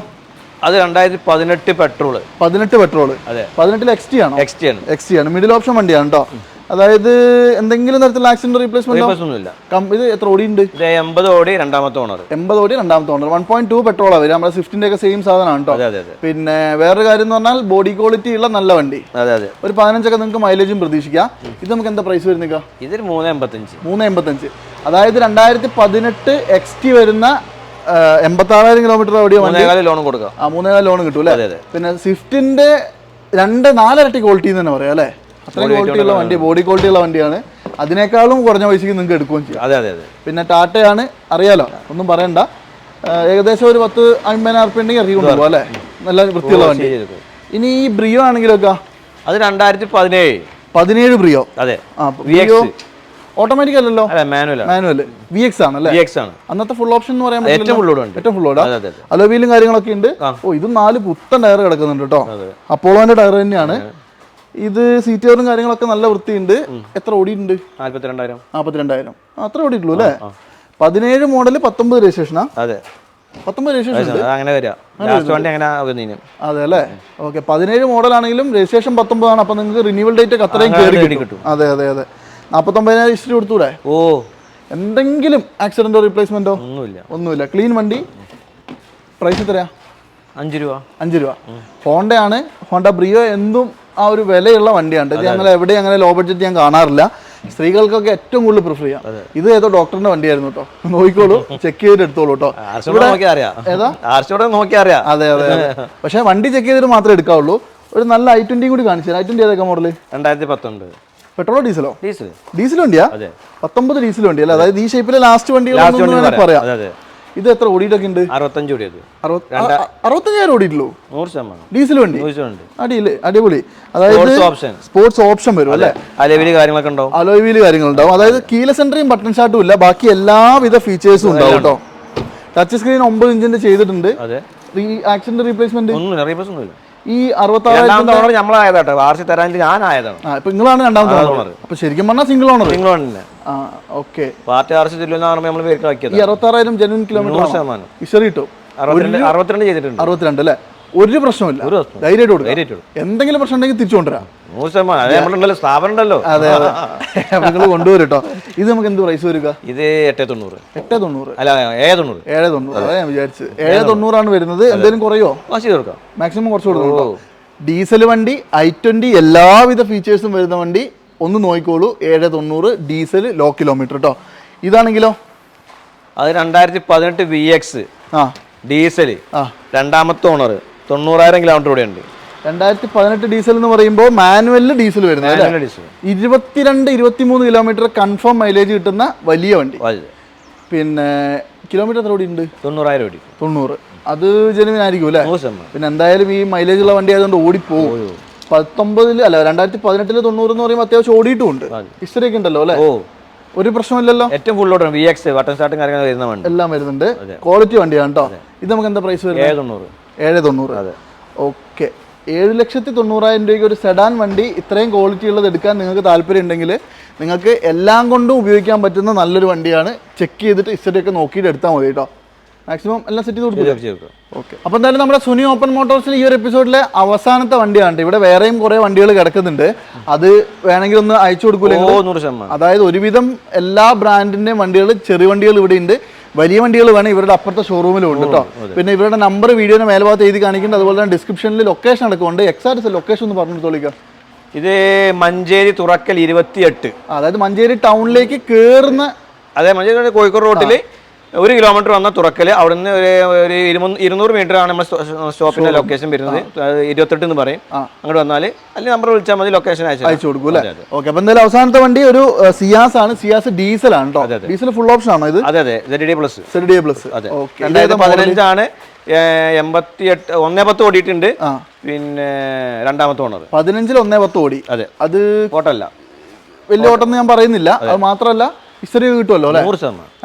അത് രണ്ടായിരത്തി പതിനെട്ട് പെട്രോൾ. പതിനെട്ട് പെട്രോൾ. അതെ. പതിനെട്ടിൽ എക്സ് ടി ആണോ? എക്സ് ടി ആണ്. എക്സ് ടി ആണ്. മിഡിൽ ഓപ്ഷൻ വണ്ടിയാണ് കേട്ടോ അതായത് എന്തെങ്കിലും തരത്തിലുള്ള ആക്സിഡന്റ് റീപ്ലേസ്മെന്റ് ഇല്ല ഒന്നുമില്ല. ഇത് എത്ര ഓടി ഉണ്ട് എൺപത് ഓടി രണ്ടാമത്തെ ഓണർ എൺപത് ഓടി രണ്ടാമത്തെ owner one point two petrol വരും നമ്മുടെ സ്വിഫ്റ്റിന്റെ ഒക്കെ സെയിം സാധനമാണ് കേട്ടോ പിന്നെ വേറൊരു കാര്യം എന്ന് പറഞ്ഞാൽ ബോഡി ക്വാളിറ്റി ഉള്ള നല്ല വണ്ടി. അതെ അതെ. ഒരു പതിനഞ്ചൊക്കെ നിങ്ങൾക്ക് മൈലേജും പ്രതീക്ഷിക്കാം. ഇത് നമുക്ക് എന്താ പ്രൈസ് വരുന്നില്ല ഇതൊരു മൂന്ന് എൺപത്തഞ്ച് മൂന്ന് എൺപത്തഞ്ച് അതായത് രണ്ടായിരത്തി പതിനെട്ട് എക്സ് ടി വരുന്ന എൺപത്തി ആറായിരം കിലോമീറ്റർ ഓടിയ വണ്ടി മൂന്നേകാൽ ലോൺ കൊടുക്കാം. ആ മൂന്നേകാൽ ലോൺ കിട്ടും അല്ലേ? പിന്നെ സ്വിഫ്റ്റിന്റെ രണ്ട് നാലരട്ടി ക്വാളിറ്റി എന്ന് തന്നെ പറയാം അല്ലേ? അത്രയും ക്വാളിറ്റി ഉള്ള വണ്ടി ബോഡി ക്വാളിറ്റി ഉള്ള വണ്ടിയാണ്. അതിനേക്കാളും കുറഞ്ഞ പൈസക്ക് നിങ്ങൾക്ക് എടുക്കുകയും ചെയ്യും. അതെ അതെ അതെ. പിന്നെ ടാറ്റയാണ് അറിയാലോ? ഒന്നും പറയണ്ട. ഏകദേശം ഒരു പത്ത് അമ്പതിനായിരം ഉറുപ്പ്യ ഉണ്ടെങ്കിൽ ഇറക്കി അല്ലേ? നല്ല വൃത്തിയുള്ള വണ്ടി. ഇനി ഈ ബ്രിയോ ആണെങ്കിലൊക്കെ? അത് രണ്ടായിരത്തി പതിനേഴ്. പതിനേഴ് ബ്രിയോ അതെ. ആ ബ്രിയോ ഓട്ടോമാറ്റിക് അല്ലല്ലോ? മാനുവൽ മാനുവൽ വി എക്സ് ആണ് അല്ലേ? എക്സ് ആണ്. അന്നത്തെ ഫുൾ ഓപ്ഷൻ എന്ന് പറയാൻ ഏറ്റവും ഫുൾ ഉണ്ട്. ഏറ്റവും ഫുൾ അതെ അലോവീലും കാര്യങ്ങളൊക്കെ ഉണ്ട്. ഓ ഇത് നാല് പുത്തൻ ടയർ കിടക്കുന്നുണ്ട് കേട്ടോ അപ്പോളോന്റെ ടയർ തന്നെയാണ്. ഇത് സീറ്റ് കവറും കാര്യങ്ങളൊക്കെ നല്ല വൃത്തിയുണ്ട്. എത്ര ഓടിയിട്ടുണ്ട്? നാല്പത്തി രണ്ടായിരം നാൽപ്പത്തിരണ്ടായിരം അത്ര ഓടിയിട്ടുള്ളൂ അല്ലേ? പതിനേഴ് മോഡൽ പത്തൊമ്പത് രജിസ്ട്രേഷനാ അതെ. പത്തൊമ്പത് രജിസ്ട്രേഷൻ അങ്ങനെ ആവുന്നതിന് അതെ അല്ലേ? ഓക്കെ പതിനേഴ് മോഡലാണെങ്കിലും രജിസ്ട്രേഷൻ പത്തൊമ്പതാണ് അപ്പൊ നിങ്ങൾക്ക് റിന്യൂവൽ ഡേറ്റ് ഒക്കെ അത്രയും കയറി കിട്ടും. അതെ അതെ അതെ. നാൽപ്പത്തൊമ്പതിനായിരം ഹിസ്റ്ററി കൊടുത്തൂടെ? ഓ. എന്തെങ്കിലും ആക്സിഡന്റോ റീപ്ലേസ്മെന്റോ ഒന്നുമില്ല. ഒന്നുമില്ല. ക്ലീൻ വണ്ടി? പ്രൈസ് എത്രയാ? അഞ്ച് രൂപ. അഞ്ച് രൂപ. ഹോണ്ടയാണ്. ഹോണ്ട ബ്രിയോ എന്തും ആ ഒരു വിലയുള്ള വണ്ടിയാണ്. ഇത് ഞങ്ങൾ എവിടെ അങ്ങനെ ലോ ബഡ്ജറ്റ് ഞാൻ കാണാറില്ല. സ്ത്രീകൾക്കൊക്കെ ഏറ്റവും കൂടുതൽ പ്രിഫർ ചെയ്യാം. ഇത് ഏതോ ഡോക്ടറിന്റെ വണ്ടിയായിരുന്നു കേട്ടോ <laughs> നോക്കിക്കോളൂ. ചെക്ക് ചെയ്തിട്ട് എടുത്തോളൂ കേട്ടോ അറിയാം. അതെ അതെ പക്ഷെ വണ്ടി ചെക്ക് ചെയ്തിട്ട് മാത്രമേ എടുക്കാവുള്ളൂ. ഒരു നല്ല ഐ ട്വന്റി കൂടി കാണിച്ചു ഐ ട്വന്റി ഏതൊക്കെ മോഡൽ രണ്ടായിരത്തി പത്തൊൻപത് പെട്രോളോ ഡീസലോ? ഡീസൽ. ഡീസൽ വണ്ടിയാ? പത്തൊമ്പത് ഡീസൽ വണ്ടി അല്ലേ? അതായത് ഈ ഷേപ്പിലെ ലാസ്റ്റ് വണ്ടി പറയാം. ഇത് എത്ര ഓടിയിട്ടൊക്കെ ഉണ്ട്? അറുപത്തഞ്ച് ഓടിയത്. അറുപത്തഞ്ചായിരം ഓടിയിട്ടുള്ളൂ. നൂറ് ശതമാനം. ഡീസൽ വണ്ടി? അടിയിൽ അടിപൊളി. അതായത് സ്പോർട്സ് ഓപ്ഷൻ വരും അല്ലേ? അലവിൽ കാര്യങ്ങളൊക്കെ ഉണ്ടാവും. അലോയ് വീൽ കാര്യങ്ങളുണ്ടാവും. അതായത് കീല സെന്ററും ബട്ടൺ ഷാട്ടും ഇല്ല. ബാക്കി എല്ലാവിധ ഫീച്ചേഴ്സും ഉണ്ടാവും കേട്ടോ ടച്ച് സ്ക്രീൻ ഒമ്പത് ഇഞ്ചിന്റെ ചെയ്തിട്ടുണ്ട്. ആക്സിഡന്റ് റീപ്ലേസ്മെന്റ് ഒന്നുമില്ല. റീപ്ലേസ് ഒന്നുമില്ല. ഈ അറുപത്താറായിരം ഓണർ നമ്മളായതാട്ടോ വാർഷിക തരാൻ ഞാനായതാണ്. ഇപ്പൊ നിങ്ങളാണ് രണ്ടാമത്തെ ഓണർ അപ്പൊ ശരിക്കും പറഞ്ഞാൽ സിംഗിൾ ഓണർ സിംഗിൾ ഓണർ ആ ഓക്കെ പാർട്ടി ആർസി ചെല്ലുന്ന നമ്മൾ ആക്കിയത് ഈ അറുപത്താറായിരം ജെനുവിൻ കിലോമീറ്റർ ശതമാനം. ഇഷറി കിട്ടും. അറുപത്തിരണ്ട് ചെയ്തിട്ടുണ്ട്. അറുപത്തിരണ്ട് അല്ലേ? ഒരു പ്രശ്നമില്ല ധൈര്യമായിട്ട് കൊടുക്കും. എന്തെങ്കിലും പ്രശ്നം ഉണ്ടെങ്കിൽ തിരിച്ചു കൊണ്ടുവരാം. നിങ്ങൾ കൊണ്ടുവരും കേട്ടോ ഇത് നമുക്ക് എന്ത് പ്രൈസ് വരിക? ഇത് എട്ട് തൊണ്ണൂറ്. എട്ട് തൊണ്ണൂറ്. അല്ല ഏഴ് തൊണ്ണൂറ്. ഏഴ് തൊണ്ണൂറ്. അതാ ഞാൻ വിചാരിച്ചു ഏഴ് തൊണ്ണൂറാണ് വരുന്നത്. എന്തെങ്കിലും കുറയോ? മാക്സിമം കുറച്ച് കൊടുക്കും. ഡീസൽ വണ്ടി ഐ ട്വന്റി എല്ലാവിധ ഫീച്ചേഴ്സും വരുന്ന വണ്ടി ഒന്ന് നോക്കിക്കോളൂ. ഏഴ് തൊണ്ണൂറ് ഡീസൽ ലോ കിലോമീറ്റർ കേട്ടോ ഇതാണെങ്കിലോ? അത് രണ്ടായിരത്തി പതിനെട്ട് വി എക്സ് ആ. ഡീസൽ ആ. രണ്ടാമത്തെ ഓണർ തൊണ്ണൂറായിരം കിലോമീറ്റർ കൂടെ ഉണ്ട് രണ്ടായിരത്തി പതിനെട്ട് ഡീസൽ എന്ന് പറയുമ്പോൾ മാനുവലിൽ ഡീസൽ വരുന്നത് ഇരുപത്തിരണ്ട് ഇരുപത്തിമൂന്ന് കിലോമീറ്റർ കൺഫേം മൈലേജ് കിട്ടുന്ന വലിയ വണ്ടി. പിന്നെ കിലോമീറ്റർ എത്ര ഓടി ഉണ്ട് തൊണ്ണൂറായിരം ഓടി. തൊണ്ണൂറ്. അത് ജനുവിനായിരിക്കും അല്ലേ? പിന്നെ എന്തായാലും ഈ മൈലേജ് ഉള്ള വണ്ടി ആയതുകൊണ്ട് ഓടിപ്പോകും പത്തൊമ്പതിൽ അല്ല രണ്ടായിരത്തി പതിനെട്ടിൽ തൊണ്ണൂറ് എന്ന് പറയുമ്പോൾ അത്യാവശ്യം ഓടിയിട്ടുമുണ്ട്. ഹിസ്റ്ററി ഒക്കെ ഉണ്ടല്ലോ അല്ലേ? ഒരു പ്രശ്നമില്ലല്ലോ? ഏറ്റവും full order V X button സ്റ്റാർട്ടും കാര്യങ്ങളും വരുന്ന വണ്ടി. എല്ലാം വരുന്നുണ്ട്. ക്വാളിറ്റി വണ്ടിയാണ് കേട്ടോ ഇത് നമുക്ക് എന്താ പ്രൈസ് വരുന്നത്? തൊണ്ണൂറ് ഏഴ് തൊണ്ണൂറ്. അതെ. ഓക്കെ. ഏഴ് ലക്ഷത്തി തൊണ്ണൂറായിരം രൂപയ്ക്ക് ഒരു സെഡാൻ വണ്ടി ഇത്രയും ക്വാളിറ്റി ഉള്ളത് എടുക്കാൻ നിങ്ങൾക്ക് താല്പര്യം ഉണ്ടെങ്കിൽ നിങ്ങൾക്ക് എല്ലാം കൊണ്ടും ഉപയോഗിക്കാൻ പറ്റുന്ന നല്ലൊരു വണ്ടിയാണ്. ചെക്ക് ചെയ്തിട്ട് ഹിസ്റ്ററി ഒക്കെ നോക്കിയിട്ട് എടുത്താൽ മതി കേട്ടോ. മാക്സിമം എല്ലാം സെറ്റ് ചെയ്ത്. ഓക്കെ. അപ്പോൾ എന്തായാലും നമ്മുടെ സുനി ഓപ്പൺ മോട്ടോഴ്സിൽ ഈ ഒരു എപ്പിസോഡിലെ അവസാനത്തെ വണ്ടിയാണ് ഇവിടെ വേറെയും കുറേ വണ്ടികൾ കിടക്കുന്നുണ്ട്. അത് വേണമെങ്കിൽ ഒന്ന് അയച്ചു കൊടുക്കൂലേ അതായത് ഒരുവിധം എല്ലാ ബ്രാൻഡിന്റെയും വണ്ടികൾ ചെറിയ വണ്ടികൾ ഇവിടെ ഉണ്ട് വലിയ വണ്ടികൾ വേണം. ഇവരുടെ അപ്പുറത്തെ ഷോറൂമിലും ഉണ്ട് കേട്ടോ പിന്നെ ഇവരുടെ നമ്പർ വീഡിയോയുടെ മേൽഭാഗത്ത് എഴുതി കാണിക്കുന്നുണ്ട്. അതുപോലെ തന്നെ ഡിസ്ക്രിപ്ഷനിൽ ലൊക്കേഷൻ അടക്കമുണ്ട് എക്സാക്ട് ലൊക്കേഷൻ ഒന്ന് പറഞ്ഞു തോളിക്കാം ഇത് മഞ്ചേരി തുറക്കൽ ഇരുപത്തിയെട്ട്. അതായത് മഞ്ചേരി ടൗണിലേക്ക് കയറുന്ന അതെ മഞ്ചേരി കോഴിക്കോട് റോട്ടിൽ ഒരു കിലോമീറ്റർ വന്ന തുറക്കൽ. അവിടുന്ന് ഒരു ഒരു ഇരുന്നൂറ് മീറ്റർ ആണ് നമ്മുടെ സ്റ്റോപ്പിന്റെ ലൊക്കേഷൻ വരുന്നത്. ഇരുപത്തെട്ട് എന്ന് പറയും. അങ്ങോട്ട് വന്നാൽ അല്ലെങ്കിൽ നമ്പർ വിളിച്ചാൽ മതി ലൊക്കേഷൻ അയച്ചു അയച്ചു കൊടുക്കും അല്ലേ? ഓക്കെ അപ്പൊ എന്തായാലും അവസാനത്തെ വണ്ടി ഒരു സിയാസ് ആണ്. സിയാസ് ഡീസൽ ആണ് കേട്ടോ ഡീസൽ ഫുൾ ഓപ്ഷൻ ആണോ ഇത്? അതെ അതെ. Z D plus Z D plus അതെ. രണ്ടായിരത്തി പതിനഞ്ചാണ് എൺപത്തി എട്ട് ഒന്നേ പത്ത് ഓടിയിട്ടുണ്ട്. പിന്നെ രണ്ടാമത്തെ ഓണർ പതിനഞ്ചിൽ ഒന്നേ പത്ത് ഓടി. അതെ. അത് ഓട്ടല്ല വലിയ ഓട്ടം. ഞാൻ പറയുന്നില്ല. അത് മാത്രമല്ല ഹിസ്റ്ററി കിട്ടുമല്ലോ അല്ലേ?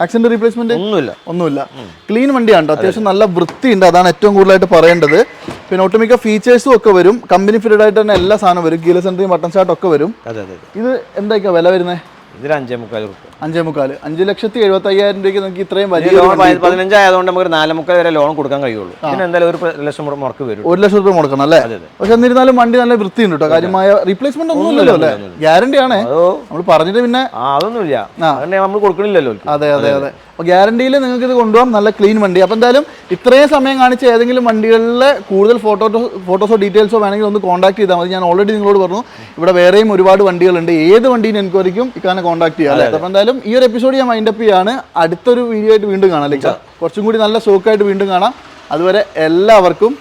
ആക്സിഡന്റ് റീപ്ലേസ്മെന്റ് ഒന്നുമില്ല. ഒന്നുമില്ല. ക്ലീൻ വണ്ടിയാണ്. അത്യാവശ്യം നല്ല വൃത്തിയുണ്ട്. അതാണ് ഏറ്റവും കൂടുതലായിട്ട് പറയേണ്ടത്. പിന്നെ ഒട്ടുമിക്ക ഫീച്ചേഴ്സും ഒക്കെ വരും. കമ്പനി ഫിറ്റഡ് ആയിട്ട് തന്നെ എല്ലാ സാധനവും വരും. ഗീല സെൻട്രിയും ബട്ടൺ ഷാട്ട് ഒക്കെ വരും. ഇത് എന്തൊക്കെയാ വില വരുന്നത് ഇതിന് അഞ്ചേ മുക്കാൽ റുപ്യ അഞ്ചേ മുക്കാൽ അഞ്ച് ലക്ഷത്തി എഴുപത്തി അയ്യായിരം രൂപയ്ക്ക് നമുക്ക് ഇത്രയും വലിയ ലോൺ പതിനഞ്ചായതുകൊണ്ട് നമുക്ക് നാല് മുക്കാൽ വരെ ലോൺ കൊടുക്കാൻ കഴിയുള്ളൂ. പിന്നെ എന്തായാലും ഒരു ലക്ഷം കൂടെ മുടക്ക് വരും. ഒരു ലക്ഷം രൂപ മുടക്കണം അല്ലേ. പക്ഷെ എന്നിരുന്നാലും വണ്ടി നല്ല വൃത്തിയുണ്ട് കേട്ടോ കാര്യമായ റീപ്ലേസ്മെന്റ് ഒന്നുമില്ലല്ലോ അല്ലേ? ഗ്യാരണ്ടി ആണ്. നമ്മൾ പറഞ്ഞിട്ട് പിന്നെ അതൊന്നുമില്ല. നമ്മൾ കൊടുക്കണില്ലല്ലോ അതെ അതെ. അതെ. അപ്പോൾ ഗ്യാരണ്ടിയിൽ നിങ്ങൾക്ക് ഇത് കൊണ്ടുപോകാം. നല്ല ക്ലീൻ വണ്ടി. അപ്പോൾ എന്തായാലും ഇത്രയും സമയം കാണിച്ച ഏതെങ്കിലും വണ്ടികളിലെ കൂടുതൽ ഫോട്ടോ ഫോട്ടോസോ ഡീറ്റെയിൽസോ വേണമെങ്കിൽ ഒന്ന് കോൺടാക്ട് ചെയ്താൽ മതി. ഞാൻ ഓൾറെഡി നിങ്ങളോട് പറഞ്ഞു ഇവിടെ വേറെയും ഒരുപാട് വണ്ടികളുണ്ട്. ഏത് വണ്ടീനെ എൻക്വയറിക്കും ഇക്കാനെ കോൺടാക്ട് ചെയ്യാം അല്ലേ? അപ്പോൾ എന്തായാലും ഈ ഒരു എപ്പിസോഡ് ഞാൻ മൈൻഡപ്പ് ചെയ്യാണ്. അടുത്തൊരു വീഡിയോ ആയിട്ട് വീണ്ടും കാണാം അല്ലേ കുറച്ചും കൂടി നല്ല സ്റ്റോക്കായിട്ട് വീണ്ടും കാണാം. അതുവരെ എല്ലാവർക്കും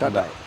Bye.